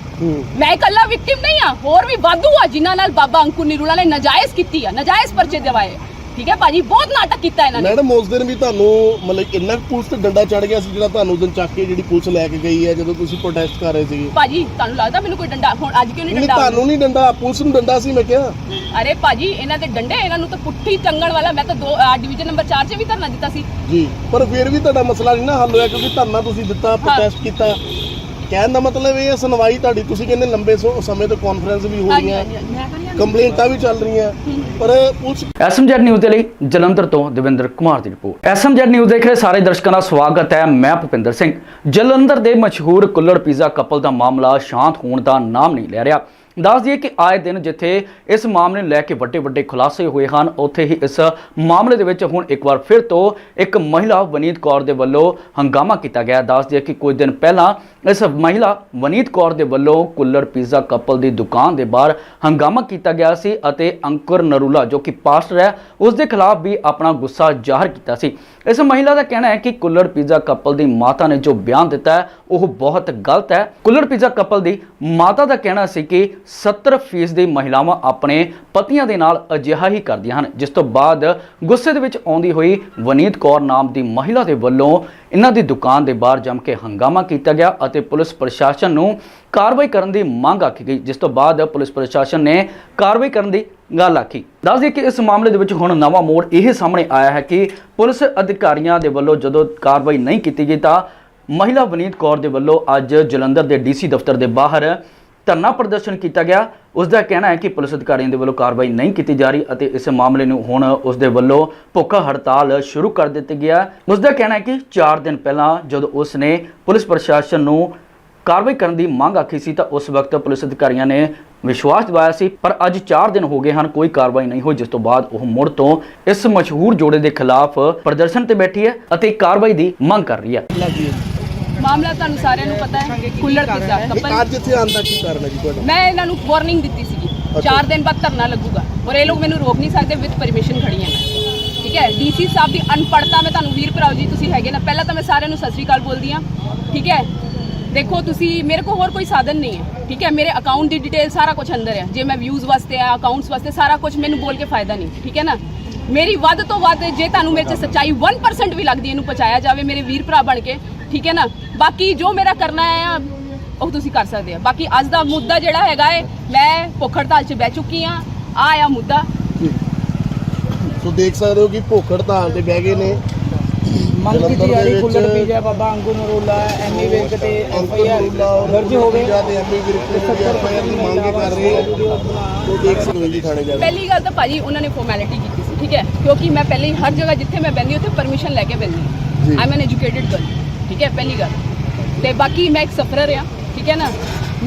ਮੈਂ ਇਕੱਲਾ ਵਿਕਟਿਮ ਨਹੀਂ ਆ ਹੋਰ ਵੀ ਵਾਧੂ ਆ ਜਿਨ੍ਹਾਂ ਨਾਲ ਬਾਬਾ ਅੰਕੂ ਨਿਰੂਲਾ ਨੇ ਨਜਾਇਜ਼ ਕੀਤੀ ਆ ਨਜਾਇਜ਼ ਪਰਚੇ ਦਿਵਾਏ। ਠੀਕ ਹੈ ਭਾਜੀ ਬਹੁਤ ਨਾਟਕ ਕੀਤਾ ਇਹਨਾਂ ਨੇ। ਮੈਡਮ ਉਸ ਦਿਨ ਵੀ ਤੁਹਾਨੂੰ ਮਤਲਬ ਇੰਨਾ ਪੁਲਿਸ ਤੇ ਡੰਡਾ ਚੜ ਗਿਆ ਸੀ ਜਿਹੜਾ ਤੁਹਾਨੂੰ ਉਸ ਦਿਨ ਚੱਕ ਕੇ ਜਿਹੜੀ ਪੁਲਿਸ ਲੈ ਕੇ ਗਈ ਹੈ ਜਦੋਂ ਤੁਸੀਂ ਪ੍ਰੋਟੈਸਟ ਕਰ ਰਹੇ ਸੀਗੇ? ਭਾਜੀ ਤੁਹਾਨੂੰ ਲੱਗਦਾ ਮੈਨੂੰ ਕੋਈ ਡੰਡਾ ਹੁਣ ਅੱਜ ਕਿਉਂ ਨਹੀਂ ਨਹੀਂ ਡੰਡਾ? ਤੁਹਾਨੂੰ ਨਹੀਂ ਡੰਡਾ ਪੁਲਿਸ ਨੂੰ ਡੰਡਾ ਸੀ ਮੈਂ ਕਿਹਾ। ਅਰੇ ਭਾਜੀ ਇਹਨਾਂ ਦੇ ਡੰਡੇ ਇਹਨਾਂ ਨੂੰ ਤਾਂ ਪੁੱਠੀ ਟੰਗਣ ਵਾਲਾ ਮੈਂ ਤਾਂ ਦੋ ਡਿਵੀਜ਼ਨ ਨੰਬਰ 4 'ਚ ਵੀ ਧਰਨਾ ਦਿੱਤਾ ਸੀ। ਜੀ ਪਰ ਫਿਰ ਵੀ ਤੁਹਾਡਾ ਮਸਲਾ ਨਹੀਂ ਨਾ ਹੱਲ ਹੋਇਆ ਕਿਉਂਕਿ ਧਰਨਾ ਤੁਸੀਂ ਦਿੱਤਾ ਪ੍ਰੋਟੈਸਟ ਕੀਤਾ। ਕਹਿਣ ਦਾ ਮਤਲਬ ਇਹ ਹੈ ਸੁਣਵਾਈ ਤੁਹਾਡੀ ਤੁਸੀਂ ਕਹਿੰਦੇ ਲੰਬੇ ਸੋ- ਸਮੇਂ ਤੋਂ ਕਾਨਫਰੰਸ ਵੀ ਹੋ ਹਾਂਜੀ ਰਹੀਆਂ। ਹਾਂਜੀ ਹਾਂਜੀ, ਮੈਂ ਕਹਿੰਦੀ ਕੰਪਲੇਂਟਾਂ ਵੀ ਚੱਲ ਰਹੀਆਂ, ਪਰ ਪੁਲਿਸ ਐਸਐਮਜੈਡ ਨਿਊਜ਼ ਦੇ ਲਈ ਜਲੰਧਰ ਤੋਂ ਦਵਿੰਦਰ ਕੁਮਾਰ ਦੀ ਰਿਪੋਰਟ। ਐਸਐਮਜੈਡ ਨਿਊਜ਼ ਦੇਖ ਰਹੇ ਸਾਰੇ ਦਰਸ਼ਕਾਂ ਦਾ ਸਵਾਗਤ ਹੈ। ਮੈਂ ਭੁਪਿੰਦਰ ਸਿੰਘ। ਜਲੰਧਰ ਦੇ ਮਸ਼ਹੂਰ ਕੁੱਲੜ ਪੀਜ਼ਾ ਕਪਲ ਦਾ ਮਾਮਲਾ ਸ਼ਾਂਤ ਹੋਣ ਦਾ ਨਾਮ ਨਹੀਂ ਲੈ ਰਿਹਾ। ਦੱਸ ਦਈਏ ਕਿ ਆਏ ਦਿਨ ਜਿੱਥੇ ਇਸ ਮਾਮਲੇ ਨੂੰ ਲੈ ਕੇ ਵੱਡੇ ਵੱਡੇ ਖੁਲਾਸੇ ਹੋਏ ਹਨ, ਉੱਥੇ ਹੀ ਇਸ ਮਾਮਲੇ ਦੇ ਵਿੱਚ ਹੁਣ ਇੱਕ ਵਾਰ ਫਿਰ ਤੋਂ ਇੱਕ ਮਹਿਲਾ ਵਨੀਤ ਕੌਰ ਦੇ ਵੱਲੋਂ ਹੰਗਾਮਾ ਕੀਤਾ ਗਿਆ। ਦੱਸ ਦਈਏ ਕਿ ਕੁਝ ਦਿਨ ਪਹਿਲਾਂ ਇਸ ਮਹਿਲਾ ਵਨੀਤ ਕੌਰ ਦੇ ਵੱਲੋਂ ਕੁੱਲਰ ਪੀਜ਼ਾ ਕਪਲ ਦੀ ਦੁਕਾਨ ਦੇ ਬਾਹਰ ਹੰਗਾਮਾ ਕੀਤਾ ਗਿਆ ਸੀ ਅਤੇ ਅੰਕੁਰ ਨਰੂਲਾ ਜੋ ਕਿ ਪਾਸਟਰ ਹੈ ਉਸ ਦੇ ਖਿਲਾਫ ਵੀ ਆਪਣਾ ਗੁੱਸਾ ਜ਼ਾਹਰ ਕੀਤਾ ਸੀ। ਇਸ ਮਹਿਲਾ ਦਾ ਕਹਿਣਾ ਹੈ ਕਿ ਕੁੱਲੜ ਪੀਜ਼ਾ ਕਪਲ ਦੀ ਮਾਤਾ ਨੇ ਜੋ ਬਿਆਨ ਦਿੱਤਾ ਹੈ, ਉਹ ਬਹੁਤ ਗਲਤ ਹੈ। ਕੁੱਲੜ ਪੀਜ਼ਾ ਕਪਲ ਦੀ ਮਾਤਾ ਦਾ ਕਹਿਣਾ ਸੀ ਕਿ 70% ਦੀ ਮਹਿਲਾਵਾਂ ਆਪਣੇ ਪਤੀਆਂ ਦੇ ਨਾਲ ਅਜਿਹਾ ਹੀ ਕਰਦੀਆਂ ਹਨ, ਜਿਸ ਤੋਂ ਬਾਅਦ ਗੁੱਸੇ ਦੇ ਵਿੱਚ ਆਉਂਦੀ ਹੋਈ ਵਨੀਤ ਕੌਰ ਨਾਮ ਦੀ ਮਹਿਲਾ ਦੇ ਵੱਲੋਂ ਇਹਨਾਂ ਦੀ ਦੁਕਾਨ ਦੇ ਬਾਹਰ ਜੰਮ ਕੇ ਹੰਗਾਮਾ ਕੀਤਾ ਗਿਆ ਅਤੇ ਪੁਲਿਸ ਪ੍ਰਸ਼ਾਸਨ ਨੂੰ ਕਾਰਵਾਈ ਕਰਨ ਦੀ ਮੰਗ ਆਖੀ ਗਈ, ਜਿਸ ਤੋਂ ਬਾਅਦ ਪੁਲਿਸ ਪ੍ਰਸ਼ਾਸਨ ਨੇ ਕਾਰਵਾਈ ਕਰਨ ਦੀ ਗੱਲ ਆਖੀ। ਦੱਸ ਦਈਏ ਕਿ ਇਸ ਮਾਮਲੇ ਦੇ ਵਿੱਚ ਹੁਣ ਨਵਾਂ ਮੋੜ ਇਹ ਸਾਹਮਣੇ ਆਇਆ ਹੈ ਕਿ ਪੁਲਿਸ ਅਧਿਕਾਰੀਆਂ ਦੇ ਵੱਲੋਂ ਜਦੋਂ ਕਾਰਵਾਈ ਨਹੀਂ ਕੀਤੀ ਗਈ ਤਾਂ ਮਹਿਲਾ ਵਨੀਤ ਕੌਰ ਦੇ ਵੱਲੋਂ ਅੱਜ ਜਲੰਧਰ ਦੇ ਡੀਸੀ ਦਫ਼ਤਰ ਦੇ ਬਾਹਰ ਧਰਨਾ ਪ੍ਰਦਰਸ਼ਨ ਕੀਤਾ ਗਿਆ। ਉਸ ਦਾ ਕਹਿਣਾ ਹੈ ਕਿ ਪੁਲਿਸ ਅਧਿਕਾਰੀਆਂ ਦੇ ਵੱਲੋਂ ਕਾਰਵਾਈ ਨਹੀਂ ਕੀਤੀ ਜਾ ਰਹੀ ਅਤੇ ਇਸ ਮਾਮਲੇ ਨੂੰ ਹੁਣ ਉਸ ਦੇ ਵੱਲੋਂ ਭੁੱਖ ਹੜਤਾਲ ਸ਼ੁਰੂ ਕਰ ਦਿੱਤੀ ਗਿਆ ਉਸ ਦਾ ਕਹਿਣਾ ਹੈ ਕਿ 4 ਦਿਨ ਪਹਿਲਾਂ ਜਦੋਂ ਉਸ ਨੇ ਪੁਲਿਸ ਪ੍ਰਸ਼ਾਸਨ ਨੂੰ ਕਾਰਵਾਈ ਕਰਨ ਦੀ ਮੰਗ ਆਖੀ ਸੀ ਤਾਂ ਉਸ ਵਕਤ ਪੁਲਿਸ ਅਧਿਕਾਰੀਆਂ ਨੇ ਵਿਸ਼ਵਾਸ ਦਿਵਾਇਆ ਸੀ ਪਰ ਅੱਜ 4 ਦਿਨ ਹੋ ਗਏ ਹਨ ਕੋਈ ਕਾਰਵਾਈ ਨਹੀਂ ਹੋਈ ਜਿਸ ਤੋਂ ਬਾਅਦ ਉਹ ਮੁੜ ਤੋਂ ਇਸ ਮਸ਼ਹੂਰ ਜੋੜੇ ਦੇ ਖਿਲਾਫ ਪ੍ਰਦਰਸ਼ਨ ਤੇ ਬੈਠੀ ਹੈ ਅਤੇ ਕਾਰਵਾਈ ਦੀ ਮੰਗ ਕਰ ਰਹੀ ਹੈ। ਮਾਮਲਾ ਤੁਹਾਨੂੰ ਸਾਰਿਆਂ ਨੂੰ ਪਤਾ ਹੈ ਕੁੱਲੜ ਨਹੀਂ, ਕਪਲ ਅੱਜ ਇੱਥੇ ਆਉਣ ਦਾ ਕੀ ਕਾਰਨ ਹੈ ਜੀ ਤੁਹਾਡਾ? ਮੈਂ ਇਹਨਾਂ ਨੂੰ ਵਾਰਨਿੰਗ ਦਿੱਤੀ ਸੀਗੀ 4 ਦਿਨ ਬਾਅਦ ਧਰਨਾ ਲੱਗੂਗਾ ਔਰ ਇਹ ਲੋਕ ਮੈਨੂੰ ਰੋਕ ਨਹੀਂ ਸਕਦੇ ਵਿਦ ਪਰਮਿਸ਼ਨ ਖੜੀ ਹਾਂ ਮੈਂ ਠੀਕ ਹੈ ਡੀਸੀ ਸਾਹਿਬ ਦੀ ਅਨਪੜਤਾ ਮੈਂ ਤੁਹਾਨੂੰ ਵੀਰ ਭਰਾਓ ਜੀ ਤੁਸੀਂ ਹੈਗੇ ਨਾ ਪਹਿਲਾਂ ਤਾਂ ਮੈਂ ਸਾਰਿਆਂ ਨੂੰ ਸਤਿ ਸ੍ਰੀ ਅਕਾਲ ਬੋਲਦੀ ਹਾਂ। ਠੀਕ ਹੈ ਦੇਖੋ ਤੁਸੀਂ, ਮੇਰੇ ਕੋਲ ਹੋਰ ਕੋਈ ਸਾਧਨ ਨਹੀਂ ਹੈ, ਠੀਕ ਹੈ? ਮੇਰੇ ਅਕਾਊਂਟ ਦੀ ਡਿਟੇਲ ਸਾਰਾ ਕੁਝ ਅੰਦਰ ਹੈ। ਜੇ ਮੈਂ ਵਿਊਜ਼ ਵਾਸਤੇ ਆ ਅਕਾਊਂਟਸ ਵਾਸਤੇ, ਸਾਰਾ ਕੁਝ ਮੈਨੂੰ ਬੋਲ ਕੇ ਫਾਇਦਾ ਨਹੀਂ, ਠੀਕ ਹੈ ਨਾ? ਮੇਰੀ ਵੱਧ ਤੋਂ ਵੱਧ, ਜੇ ਤੁਹਾਨੂੰ ਮੇਰੇ 'ਚ ਸੱਚਾਈ 1% ਵੀ ਲੱਗਦੀ ਇਹਨੂੰ ਪਹੁੰਚਾਇਆ ਜਾਵੇ, ਮੇਰੇ ਵੀਰ ਭਰਾ ਬਣ ਕੇ, ਠੀਕ ਹੈ ਨਾ? ਬਾਕੀ ਜੋ ਮੇਰਾ ਕਰਨਾ ਹੈ, ਉਹ ਤੁਸੀਂ ਕਰ ਸਕਦੇ ਆ ਬਾਕੀ ਅੱਜ ਦਾ ਮੁੱਦਾ ਜਿਹੜਾ ਹੈਗਾ ਹੈ ਮੈਂ ਭੁੱਖ ਹੜਤਾਲ 'ਚ ਬਹਿ ਚੁੱਕੀ ਆ ਆ ਆ ਮੁੱਦਾ। ਸੋ ਦੇਖ ਸਕਦੇ ਹੋ ਕਿ ਭੁੱਖ ਹੜਤਾਲ ਤੇ ਬਹਿ ਗਏ ਨੇ। ਮੰਗ ਕੀਤੀ ਜਲੰਧਰ ਜਾ ਦੇ ਰਹੀ ਵਿੱਚ ਕੁੱਲੜ ਪੀਜ਼ਾ ਬਾਬਾ ਅੰਗੂ ਨਰੂਲਾ ਐਮੀ ਵਿਰਕ ਤੇ ਐਫ ਆਈ ਆਰ ਦਰਜ ਹੋ ਗਏ। ਜਾਂ ਤੇ ਐਮਪੀ ਵਿਰਕ ਦੀ ਐਫਆਈਆਰ ਦੀ ਮੰਗ ਕਰ ਰਹੇ ਆ। ਸੋ ਦੇਖ ਸਕਦੇ ਹੋ ਜੀ ਥਾਣੇ ਜਾ ਕੇ ਪਹਿਲੀ ਗੱਲ ਤਾਂ ਭਾਜੀ ਉਹਨਾਂ ਨੇ ਫਾਰਮੈਲਿਟੀ ਕੀਤੀ ਸੀ ਠੀਕ ਹੈ? ਕਿਉਂਕਿ ਮੈਂ ਪਹਿਲੇ ਹੀ ਹਰ ਜਗ੍ਹਾ ਜਿੱਥੇ ਮੈਂ ਬੈੰਦੀ ਉੱਥੇ ਪਰਮਿਸ਼ਨ ਲੈ ਕੇ ਬੈੰਦੀ। I am an educated girl ਠੀਕ ਹੈ? ਪਹਿਲੀ ਗੱਲ। ਤੇ ਬਾਕੀ ਮੈਂ ਇੱਕ ਸਫਰਰ ਆ ਠੀਕ ਹੈ ਨਾ?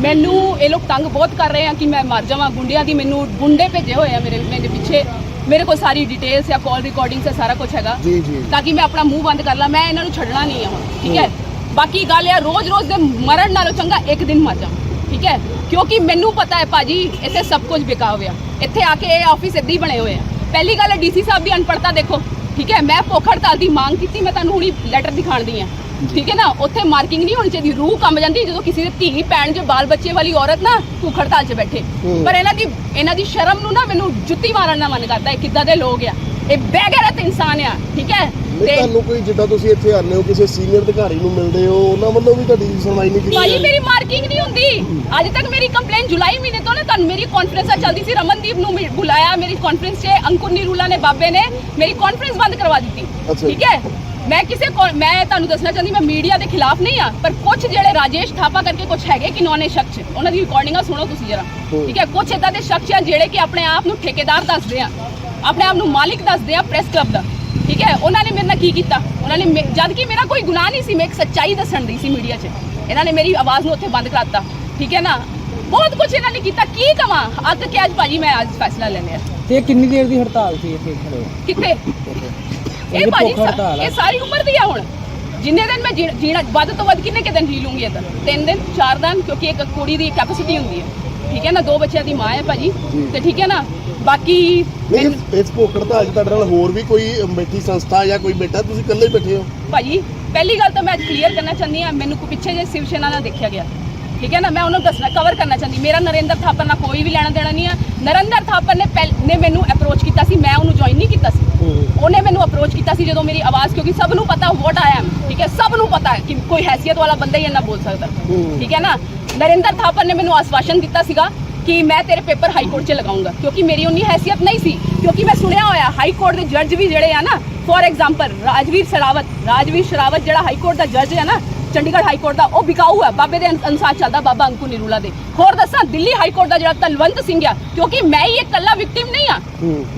ਮੈਨੂੰ ਇਹ ਲੋਕ ਤੰਗ ਬਹੁਤ ਕਰ ਰਹੇ ਆ ਕਿ ਮੈਂ ਮਰ ਜਾਵਾਂ। ਗੁੰਡਿਆਂ ਦੀ ਮੈਨੂੰ ਗੁੰਡੇ ਭੇਜੇ ਹੋਏ ਆ ਮੇਰੇ ਮੇਰੇ ਪਿੱਛੇ। ਮੇਰੇ ਕੋਲ ਸਾਰੀ ਡਿਟੇਲਸ ਜਾਂ ਕਾਲ ਰਿਕਾਰਡਿੰਗਸ ਹੈ ਸਾਰਾ ਕੁਝ ਹੈਗਾ। ਜੀ ਜੀ। ਤਾਂ ਕਿ ਮੈਂ ਆਪਣਾ ਮੂੰਹ ਬੰਦ ਕਰ ਲਾਂ ਮੈਂ ਇਹਨਾਂ ਨੂੰ ਛੱਡਣਾ ਨਹੀਂ ਹੈ ਹੁਣ ਠੀਕ ਹੈ? ਬਾਕੀ ਗੱਲ ਇਹ ਰੋਜ਼-ਰੋਜ਼ ਦੇ ਮਰਨ ਨਾਲੋਂ ਚੰਗਾ ਇੱਕ ਦਿਨ ਮਰ ਜਾ ਠੀਕ ਹੈ? ਕਿਉਂਕਿ ਮੈਨੂੰ ਪਤਾ ਹੈ ਭਾਜੀ ਇੱਥੇ ਸਭ ਕੁਝ ਵਿਕਾ ਹੋਇਆ। ਇੱਥੇ ਆ ਕੇ ਇਹ ਆਫਿਸ ਇੱਦਾਂ ਹੀ ਬਣੇ ਹੋਏ ਆ। ਪਹਿਲੀ ਗੱਲ ਹੈ ਡੀਸੀ ਸਾਹਿਬ ਦੀ ਅਨਪੜਤਾ ਦੇਖੋ ਠੀਕ ਹੈ? ਮੈਂ ਭੁੱਖ ਹੜਤਾਲ ਦੀ ਮੰਗ ਕੀਤੀ ਮੈਂ ਤੁਹਾਨੂੰ ਹੁਣੀ ਲੈਟਰ ਦਿਖਾਣਦੀ ਆ ਠੀਕ ਹੈ ਨਾ? ਉੱਥੇ ਮਾਰਕਿੰਗ ਨਹੀਂ ਹੋਣੀ ਚਾਹੀਦੀ। ਰੂਹ ਕੰਬ ਜਾਂਦੀ ਜਦੋਂ ਕਿਸੇ ਦੇ ਧੀ ਭੈਣ ਜੋ ਬਾਲ ਬੱਚੇ ਵਾਲੀ ਔਰਤ ਨਾ ਭੁੱਖ ਹੜਤਾਲ 'ਚ ਬੈਠੇ। ਪਰ ਇਹਨਾਂ ਦੀ ਇਹਨਾਂ ਦੀ ਸ਼ਰਮ ਨੂੰ ਨਾ ਮੈਨੂੰ ਜੁੱਤੀ ਮਾਰਨ ਦਾ ਮਨ ਕਰਦਾ ਹੈ ਕਿੱਦਾਂ ਦੇ ਲੋਕ ਆ। ਇਹ ਬੇਗੈਰਤ ਇਨਸਾਨ ਆ ਠੀਕ ਹੈ? ਨਹੀਂ ਤੁਹਾਨੂੰ ਕੋਈ ਜਿੱਦਾਂ ਤੁਸੀਂ ਇੱਥੇ ਆਉਂਦੇ ਹੋ ਕਿਸੇ ਸੀਨੀਅਰ ਅਧਿਕਾਰੀ ਨੂੰ ਮਿਲਦੇ ਹੋ ਉਹਨਾਂ ਵੱਲੋਂ ਵੀ ਤੁਹਾਡੀ ਸੁਣਵਾਈ ਨਹੀਂ ਕੀਤੀ ਰਹੀ ਮੇਰੀ ਮਾਰਕਿੰਗ ਨਹੀਂ ਹੁੰਦੀ। ਅੱਜ ਤੱਕ ਮੇਰੀ ਕੰਪਲੇਨ ਜੁਲਾਈ ਮਹੀਨੇ ਤੋਂ ਨਾ ਤੁਹਾਨੂੰ ਮੇਰੀ ਕਾਨਫਰੰਸ ਚੱਲਦੀ ਸੀ ਰਮਨਦੀਪ ਨੂੰ ਬੁਲਾਇਆ ਮੇਰੀ ਕਾਨਫਰੰਸ 'ਚ ਅੰਕੁਰ ਨਿਰੂਲਾ ਨੇ ਬਾਬੇ ਨੇ ਮੇਰੀ ਕਾਨਫਰੰਸ ਬੰਦ ਕਰਵਾ ਦਿੱਤੀ। ਅੱਛਾ। ਠੀਕ ਹੈ? ਮੈਂ ਕਿਸੇ ਮੈਂ ਤੁਹਾਨੂੰ ਦੱਸਣਾ ਚਾਹੁੰਦੀ ਮੈਂ ਮੀਡੀਆ ਦੇ ਖਿਲਾਫ ਨਹੀਂ ਆ ਪਰ ਕੁਝ ਜਿਹੜੇ ਰਾਜੇਸ਼ ਥਾਪਾ ਕਰਕੇ ਕੁਝ ਹੈਗੇ ਕਿ ਨੌਨੇ ਸ਼ਖਸ ਉਹਨਾਂ ਦੀ ਰਿਕਾਰਡਿੰਗਾਂ ਸੁਣੋ ਤੁਸੀਂ ਜਰਾ। ਠੀਕ ਹੈ? ਕੁਝ ਇਦਾਂ ਦੇ ਸ਼ਖਸ ਆ ਜਿਹੜੇ ਕਿ ਆਪਣੇ ਆਪ ਨੂੰ ਠੇਕੇਦਾਰ ਦੱਸਦੇ ਆ ਆਪਣੇ ਆਪ ਨੂੰ ਮਾਲਿਕ ਦੱਸਦੇ ਆ ਪ੍ਰੈਸ ਕਲੱਬ ਦਾ। ਠੀਕ ਹੈ? ਉਹਨਾਂ ਨੇ ਮੇਰੇ ਨਾਲ ਕੀ ਕੀਤਾ? ਉਹਨਾਂ ਨੇ ਮੇ- ਜਦ ਕਿ ਮੇਰਾ ਕੋਈ ਗੁਨਾਹ ਨਹੀਂ ਸੀ ਮੈਂ ਇੱਕ ਸੱਚਾਈ ਦੱਸਣ ਦੀ ਸੀ ਮੀਡੀਆ 'ਚ। ਇਹਨਾਂ ਨੇ ਮੇਰੀ ਆਵਾਜ਼ ਨੂੰ ਉੱਥੇ ਬੰਦ ਕਰਾਤਾ। ਠੀਕ ਹੈ ਨਾ? ਬਹੁਤ ਕੁਝ ਇਹਨਾਂ ਨੇ ਕੀਤਾ। ਕੀ ਕਵਾਂ? ਅੱਕ ਕੇ ਅੱਜ ਭਾਜੀ ਮੈਂ ਅੱਜ ਫੈਸਲਾ ਲੈ ਲਿਆ ਤੇ ਇਹ ਕਿੰਨੀ ਦੇਰ ਦੀ ਹੜਤਾਲ ਸੀ ਇੱਥੇ? ਖੜੇ ਹੋ? ਕਿੱਥੇ? ਇਹ ਭਾਜੀ ਹੜਤਾਲ ਆ। ਇਹ ਸਾਰੀ ਉਮਰ ਦੀ ਆ ਹੁਣ। ਜਿੰਨੇ ਦਿਨ ਮੈਂ ਜੀ- ਜੀਣਾ ਵੱਧ ਤੋਂ ਵੱਧ ਕਿੰਨੇ ਕਿ ਦਿਨ ਜੀ ਲੂੰਗੀ ਇੱਧਰ ਤਿੰਨ ਦਿਨ ਚਾਰ ਦਿਨ ਕਿਉਂਕਿ ਇੱਕ ਕੁੜੀ ਦੀ ਕੈਪੈਸਿਟੀ ਹੁੰਦੀ ਹੈ। ਠੀਕ ਹੈ ਨਾ? ਦੋ ਬੱਚਿਆਂ ਦੀ ਮਾਂ ਹੈ ਭਾਜੀ। ਤੇ ਠੀਕ ਹੈ ਨਾ? ਬਾਕੀ ਨਹੀਂ ਇਸ- ਇਸ ਭੋਕੜ ਤਾਂ ਅੱਜ ਤੁਹਾਡੇ ਨਾਲ ਹੋਰ ਵੀ ਕੋਈ ਬੈਠੀ ਸੰਸਥਾ ਜਾਂ ਕੋਈ ਬੈਠਾ ਤੁਸੀਂ ਇਕੱਲੇ ਹੀ ਬੈਠੇ ਹੋ। ਭਾਜੀ ਪਹਿਲੀ ਗੱਲ ਤਾਂ ਮੈਂ ਅੱਜ ਕਲੀਅਰ ਕਰਨਾ ਚਾਹੁੰਦੀ ਹਾਂ। ਮੈਨੂੰ ਕੋਈ ਪਿੱਛੇ ਜੇ ਸ਼ਿਵ ਸੈਨਾ ਨਾਲ ਦੇਖਿਆ ਗਿਆ। ਠੀਕ ਹੈ ਨਾ? ਮੈਂ ਉਹਨੂੰ ਦੱਸਣਾ ਕਵਰ ਕਰਨਾ ਚਾਹੁੰਦੀ। ਮੇਰਾ ਨਰਿੰਦਰ ਥਾਪਰ ਨਾਲ ਕੋਈ ਵੀ ਲੈਣਾ ਦੇਣਾ ਨਹੀਂ ਆ। ਨਰਿੰਦਰ ਥਾਪਰ ਨੇ ਪਹਿਲ- ਨੇ ਮੈਨੂੰ ਅਪਰੋਚ ਕੀਤਾ ਸੀ ਮੈਂ ਉਹਨੂੰ ਜੁਆਇਨ ਨਹੀਂ ਕੀਤਾ ਸੀ। ਉਹਨੇ ਮੈਨੂੰ ਅਪਰੋਚ ਕੀਤਾ ਸੀ ਜਦੋਂ ਮੇਰੀ ਆਵਾਜ਼ ਕਿਉਂਕਿ ਸਭ ਨੂੰ ਪਤਾ ਵਾਟ ਆਈ ਐਮ ਠੀਕ ਹੈ? ਸਭ ਨੂੰ ਪਤਾ ਹੈ ਕਿ ਕੋਈ ਹੈਸੀਅਤ ਵਾਲਾ ਬੰਦਾ ਹੀ ਇੰਨਾ ਬੋਲ ਸਕਦਾ। ਠੀਕ ਹੈ ਨਾ? ਨਰਿੰਦਰ ਥਾਪਰ ਨੇ ਮੈਨੂੰ ਆਸਵਾਸ਼ਨ ਦਿੱਤਾ ਸੀਗਾ ਕਿ ਮੈਂ ਤੇਰੇ ਪੇਪਰ ਹਾਈ ਕੋਰਟ 'ਚ ਲਗਾਉਂਗਾ ਕਿਉਂਕਿ ਮੇਰੀ ਉਨੀ ਹੈਸੀਅਤ ਨਹੀਂ ਸੀ। ਕਿਉਂਕਿ ਮੈਂ ਸੁਣਿਆ ਹੋਇਆ ਹਾਈ ਕੋਰਟ ਦੇ ਜੱਜ ਵੀ ਜਿਹੜੇ ਆ ਨਾ ਫੋਰ ਐਗਜ਼ਾਮਪਲ ਰਾਜਵੀਰ ਸ਼ਰਾਵਤ ਰਾਜਵੀਰ ਸ਼ਰਾਵਤ ਜਿਹੜਾ ਹਾਈ ਕੋਰਟ ਦਾ ਜੱਜ ਹੈ ਨਾ ਚੰਡੀਗੜ੍ਹ ਹਾਈ ਕੋਰਟ ਦਾ ਉਹ ਵਿਕਾਊ ਹੈ। ਬਾਬੇ ਦੇ ਅਨ- ਅਨੁਸਾਰ ਚੱਲਦਾ ਬਾਬਾ ਅੰਕੂ ਨਿਰੂਲਾ ਦੇ। ਹੋਰ ਦੱਸਾਂ ਦਿੱਲੀ ਹਾਈ ਕੋਰਟ ਦਾ ਜਿਹੜਾ ਤਲਵੰਤ ਸਿੰਘ ਆ ਕਿਉਂਕਿ ਮੈਂ ਹੀ ਇਕੱਲਾ ਵਿਕਟਿਮ ਨਹੀਂ ਆ।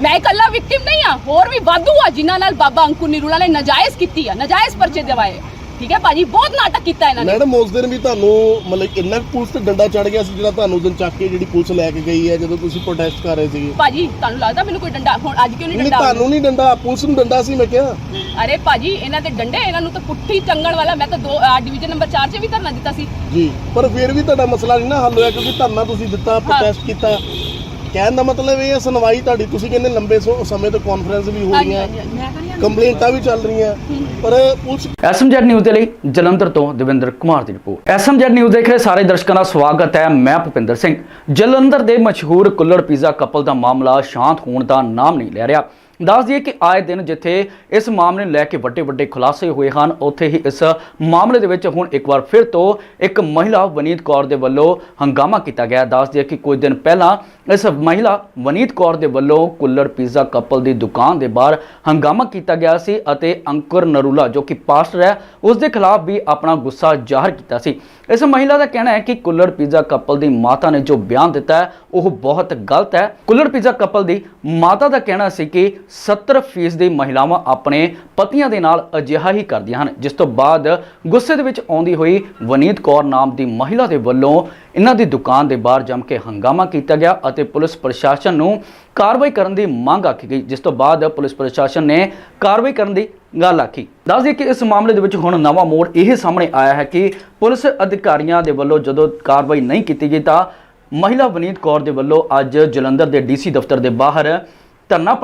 ਮੈਂ ਇਕੱਲਾ ਵਿਕਟਿਮ ਨਹੀਂ ਆ ਹੋਰ ਵੀ ਵਾਧੂ ਆ ਜਿਨ੍ਹਾਂ ਨਾਲ ਬਾਬਾ ਅੰਕੂ ਨਿਰੂਲਾ ਨੇ ਨਜਾਇਜ਼ ਕੀਤੀ ਆ ਨਜਾਇਜ਼ ਪਰਚੇ ਦਿਵਾਏ। ਠੀਕ ਹੈ ਭਾਜੀ ਬਹੁਤ ਨਾਟਕ ਕੀਤਾ ਇਹਨਾਂ ਨੇ। ਮੈਡਮ ਉਸ ਦਿਨ ਵੀ ਤੁਹਾਨੂੰ ਮਤਲਬ ਇੰਨਾ ਕੁ ਪੁਲਿਸ ਤੇ ਡੰਡਾ ਚੜ ਗਿਆ ਸੀ ਜਿਹੜਾ ਤੁਹਾਨੂੰ ਉਸ ਦਿਨ ਚੱਕ ਕੇ ਜਿਹੜੀ ਪੁਲਿਸ ਲੈ ਕੇ ਗਈ ਹੈ ਜਦੋਂ ਤੁਸੀਂ ਪ੍ਰੋਟੈਸਟ ਕਰ ਰਹੇ ਸੀਗੇ? ਭਾਜੀ ਤੁਹਾਨੂੰ ਲੱਗਦਾ ਮੈਨੂੰ ਕੋਈ ਡੰਡਾ ਹੁਣ ਅੱਜ ਕਿਉਂ ਨਹੀਂ ਨਹੀਂ ਡੰਡਾ ਤੁਹਾਨੂੰ ਨਹੀਂ ਡੰਡਾ ਪੁਲਿਸ ਨੂੰ ਡੰਡਾ ਸੀ ਮੈਂ ਕਿਹਾ। ਅਰੇ ਭਾਜੀ ਇਹਨਾਂ ਦੇ ਡੰਡੇ ਇਹਨਾਂ ਨੂੰ ਤਾਂ ਪੁੱਠੀ ਟੰਗਣ ਵਾਲਾ ਮੈਂ ਤਾਂ ਦੋ ਡਿਵੀਜ਼ਨ ਨੰਬਰ 4 'ਚ ਵੀ ਧਰਨਾ ਦਿੱਤਾ ਸੀ। ਜੀ ਪਰ ਫਿਰ ਵੀ ਤੁਹਾਡਾ ਮਸਲਾ ਨਹੀਂ ਨਾ ਹੱਲ ਹੋਇਆ ਕਿਉਂਕਿ ਧਰਨਾ ਤੁਸੀਂ ਦਿੱਤਾ ਪ੍ਰੋਟੈਸਟ ਕੀਤਾ। ਕਹਿਣ ਦਾ ਮਤਲਬ ਇਹ ਹੈ ਸੁਣਵਾਈ ਤੁਹਾਡੀ ਤੁਸੀਂ ਕਹਿੰਦੇ ਲੰਬੇ ਸੋ- ਸਮੇਂ ਤੋਂ ਕਾਨਫਰੰਸ ਵੀ ਹੋ ਹਾਂਜੀ ਰਹੀਆਂ। ਹਾਂਜੀ ਹਾਂਜੀ, ਮੈਂ ਕਹਿੰਦੀ ਕੰਪਲੇਂਟਾਂ ਵੀ ਚੱਲ ਰਹੀਆਂ, ਪਰ ਪੁਲਿਸ ਐਸਐਮਜੈਡ ਨਿਊਜ਼ ਦੇ ਲਈ ਜਲੰਧਰ ਤੋਂ ਦਵਿੰਦਰ ਕੁਮਾਰ ਦੀ ਰਿਪੋਰਟ। ਐਸਐਮਜੈਡ ਨਿਊਜ਼ ਦੇਖ ਰਹੇ ਸਾਰੇ ਦਰਸ਼ਕਾਂ ਦਾ ਸਵਾਗਤ ਹੈ, ਮੈਂ ਭੁਪਿੰਦਰ ਸਿੰਘ। ਜਲੰਧਰ ਦੇ ਮਸ਼ਹੂਰ ਕੁੱਲੜ ਪੀਜ਼ਾ ਕਪਲ ਦਾ ਮਾਮਲਾ ਸ਼ਾਂਤ ਹੋਣ ਦਾ ਨਾਮ ਨਹੀਂ ਲੈ ਰਿਹਾ। ਦੱਸ ਦਈਏ ਕਿ ਆਏ ਦਿਨ ਜਿੱਥੇ ਇਸ ਮਾਮਲੇ ਨੂੰ ਲੈ ਕੇ ਵੱਡੇ ਵੱਡੇ ਖੁਲਾਸੇ ਹੋਏ ਹਨ, ਉੱਥੇ ਹੀ ਇਸ ਮਾਮਲੇ ਦੇ ਵਿੱਚ ਹੁਣ ਇੱਕ ਵਾਰ ਫਿਰ ਤੋਂ ਇੱਕ ਮਹਿਲਾ ਵਨੀਤ ਕੌਰ ਦੇ ਵੱਲੋਂ ਹੰਗਾਮਾ ਕੀਤਾ ਗਿਆ। ਦੱਸ ਦਈਏ ਕਿ ਕੁਝ ਦਿਨ ਪਹਿਲਾਂ ਇਸ ਮਹਿਲਾ ਵਨੀਤ ਕੌਰ ਦੇ ਵੱਲੋਂ ਕੁੱਲਰ ਪੀਜ਼ਾ ਕਪਲ ਦੀ ਦੁਕਾਨ ਦੇ ਬਾਹਰ ਹੰਗਾਮਾ ਕੀਤਾ ਗਿਆ ਸੀ ਅਤੇ ਅੰਕੁਰ ਨਰੂਲਾ ਜੋ ਕਿ ਪਾਸਟਰ ਹੈ ਉਸ ਦੇ ਖਿਲਾਫ ਵੀ ਆਪਣਾ ਗੁੱਸਾ ਜ਼ਾਹਰ ਕੀਤਾ ਸੀ। ਇਸ ਮਹਿਲਾ ਦਾ ਕਹਿਣਾ ਹੈ ਕਿ ਕੁੱਲੜ ਪੀਜ਼ਾ ਕਪਲ ਦੀ ਮਾਤਾ ਨੇ ਜੋ ਬਿਆਨ ਦਿੱਤਾ ਹੈ, ਉਹ ਬਹੁਤ ਗਲਤ ਹੈ। ਕੁੱਲੜ ਪੀਜ਼ਾ ਕਪਲ ਦੀ ਮਾਤਾ ਦਾ ਕਹਿਣਾ ਸੀ ਕਿ 70% ਦੀ ਮਹਿਲਾਵਾਂ ਆਪਣੇ ਪਤੀਆਂ ਦੇ ਨਾਲ ਅਜਿਹਾ ਹੀ ਕਰਦੀਆਂ ਹਨ, ਜਿਸ ਤੋਂ ਬਾਅਦ ਗੁੱਸੇ ਦੇ ਵਿੱਚ ਆਉਂਦੀ ਹੋਈ ਵਨੀਤ ਕੌਰ ਨਾਮ ਦੀ ਮਹਿਲਾ ਦੇ ਵੱਲੋਂ ਇਹਨਾਂ ਦੀ ਦੁਕਾਨ ਦੇ ਬਾਹਰ ਜੰਮ ਕੇ ਹੰਗਾਮਾ ਕੀਤਾ ਗਿਆ ਅਤੇ ਪੁਲਿਸ ਪ੍ਰਸ਼ਾਸਨ ਨੂੰ ਕਾਰਵਾਈ ਕਰਨ ਦੀ ਮੰਗ ਆਖੀ ਗਈ, ਜਿਸ ਤੋਂ ਬਾਅਦ ਪੁਲਿਸ ਪ੍ਰਸ਼ਾਸਨ ਨੇ ਕਾਰਵਾਈ ਕਰਨ ਦੀ ਗੱਲ ਆਖੀ। ਦੱਸ ਦਈਏ ਕਿ ਇਸ ਮਾਮਲੇ ਦੇ ਵਿੱਚ ਹੁਣ ਨਵਾਂ ਮੋੜ ਇਹ ਸਾਹਮਣੇ ਆਇਆ ਹੈ ਕਿ ਪੁਲਿਸ ਅਧਿਕਾਰੀਆਂ ਦੇ ਵੱਲੋਂ ਜਦੋਂ ਕਾਰਵਾਈ ਨਹੀਂ ਕੀਤੀ ਗਈ ਤਾਂ ਮਹਿਲਾ ਵਨੀਤ ਕੌਰ ਦੇ ਵੱਲੋਂ ਅੱਜ ਜਲੰਧਰ ਦੇ ਡੀਸੀ ਦਫ਼ਤਰ ਦੇ ਬਾਹਰ ਧਰਨਾ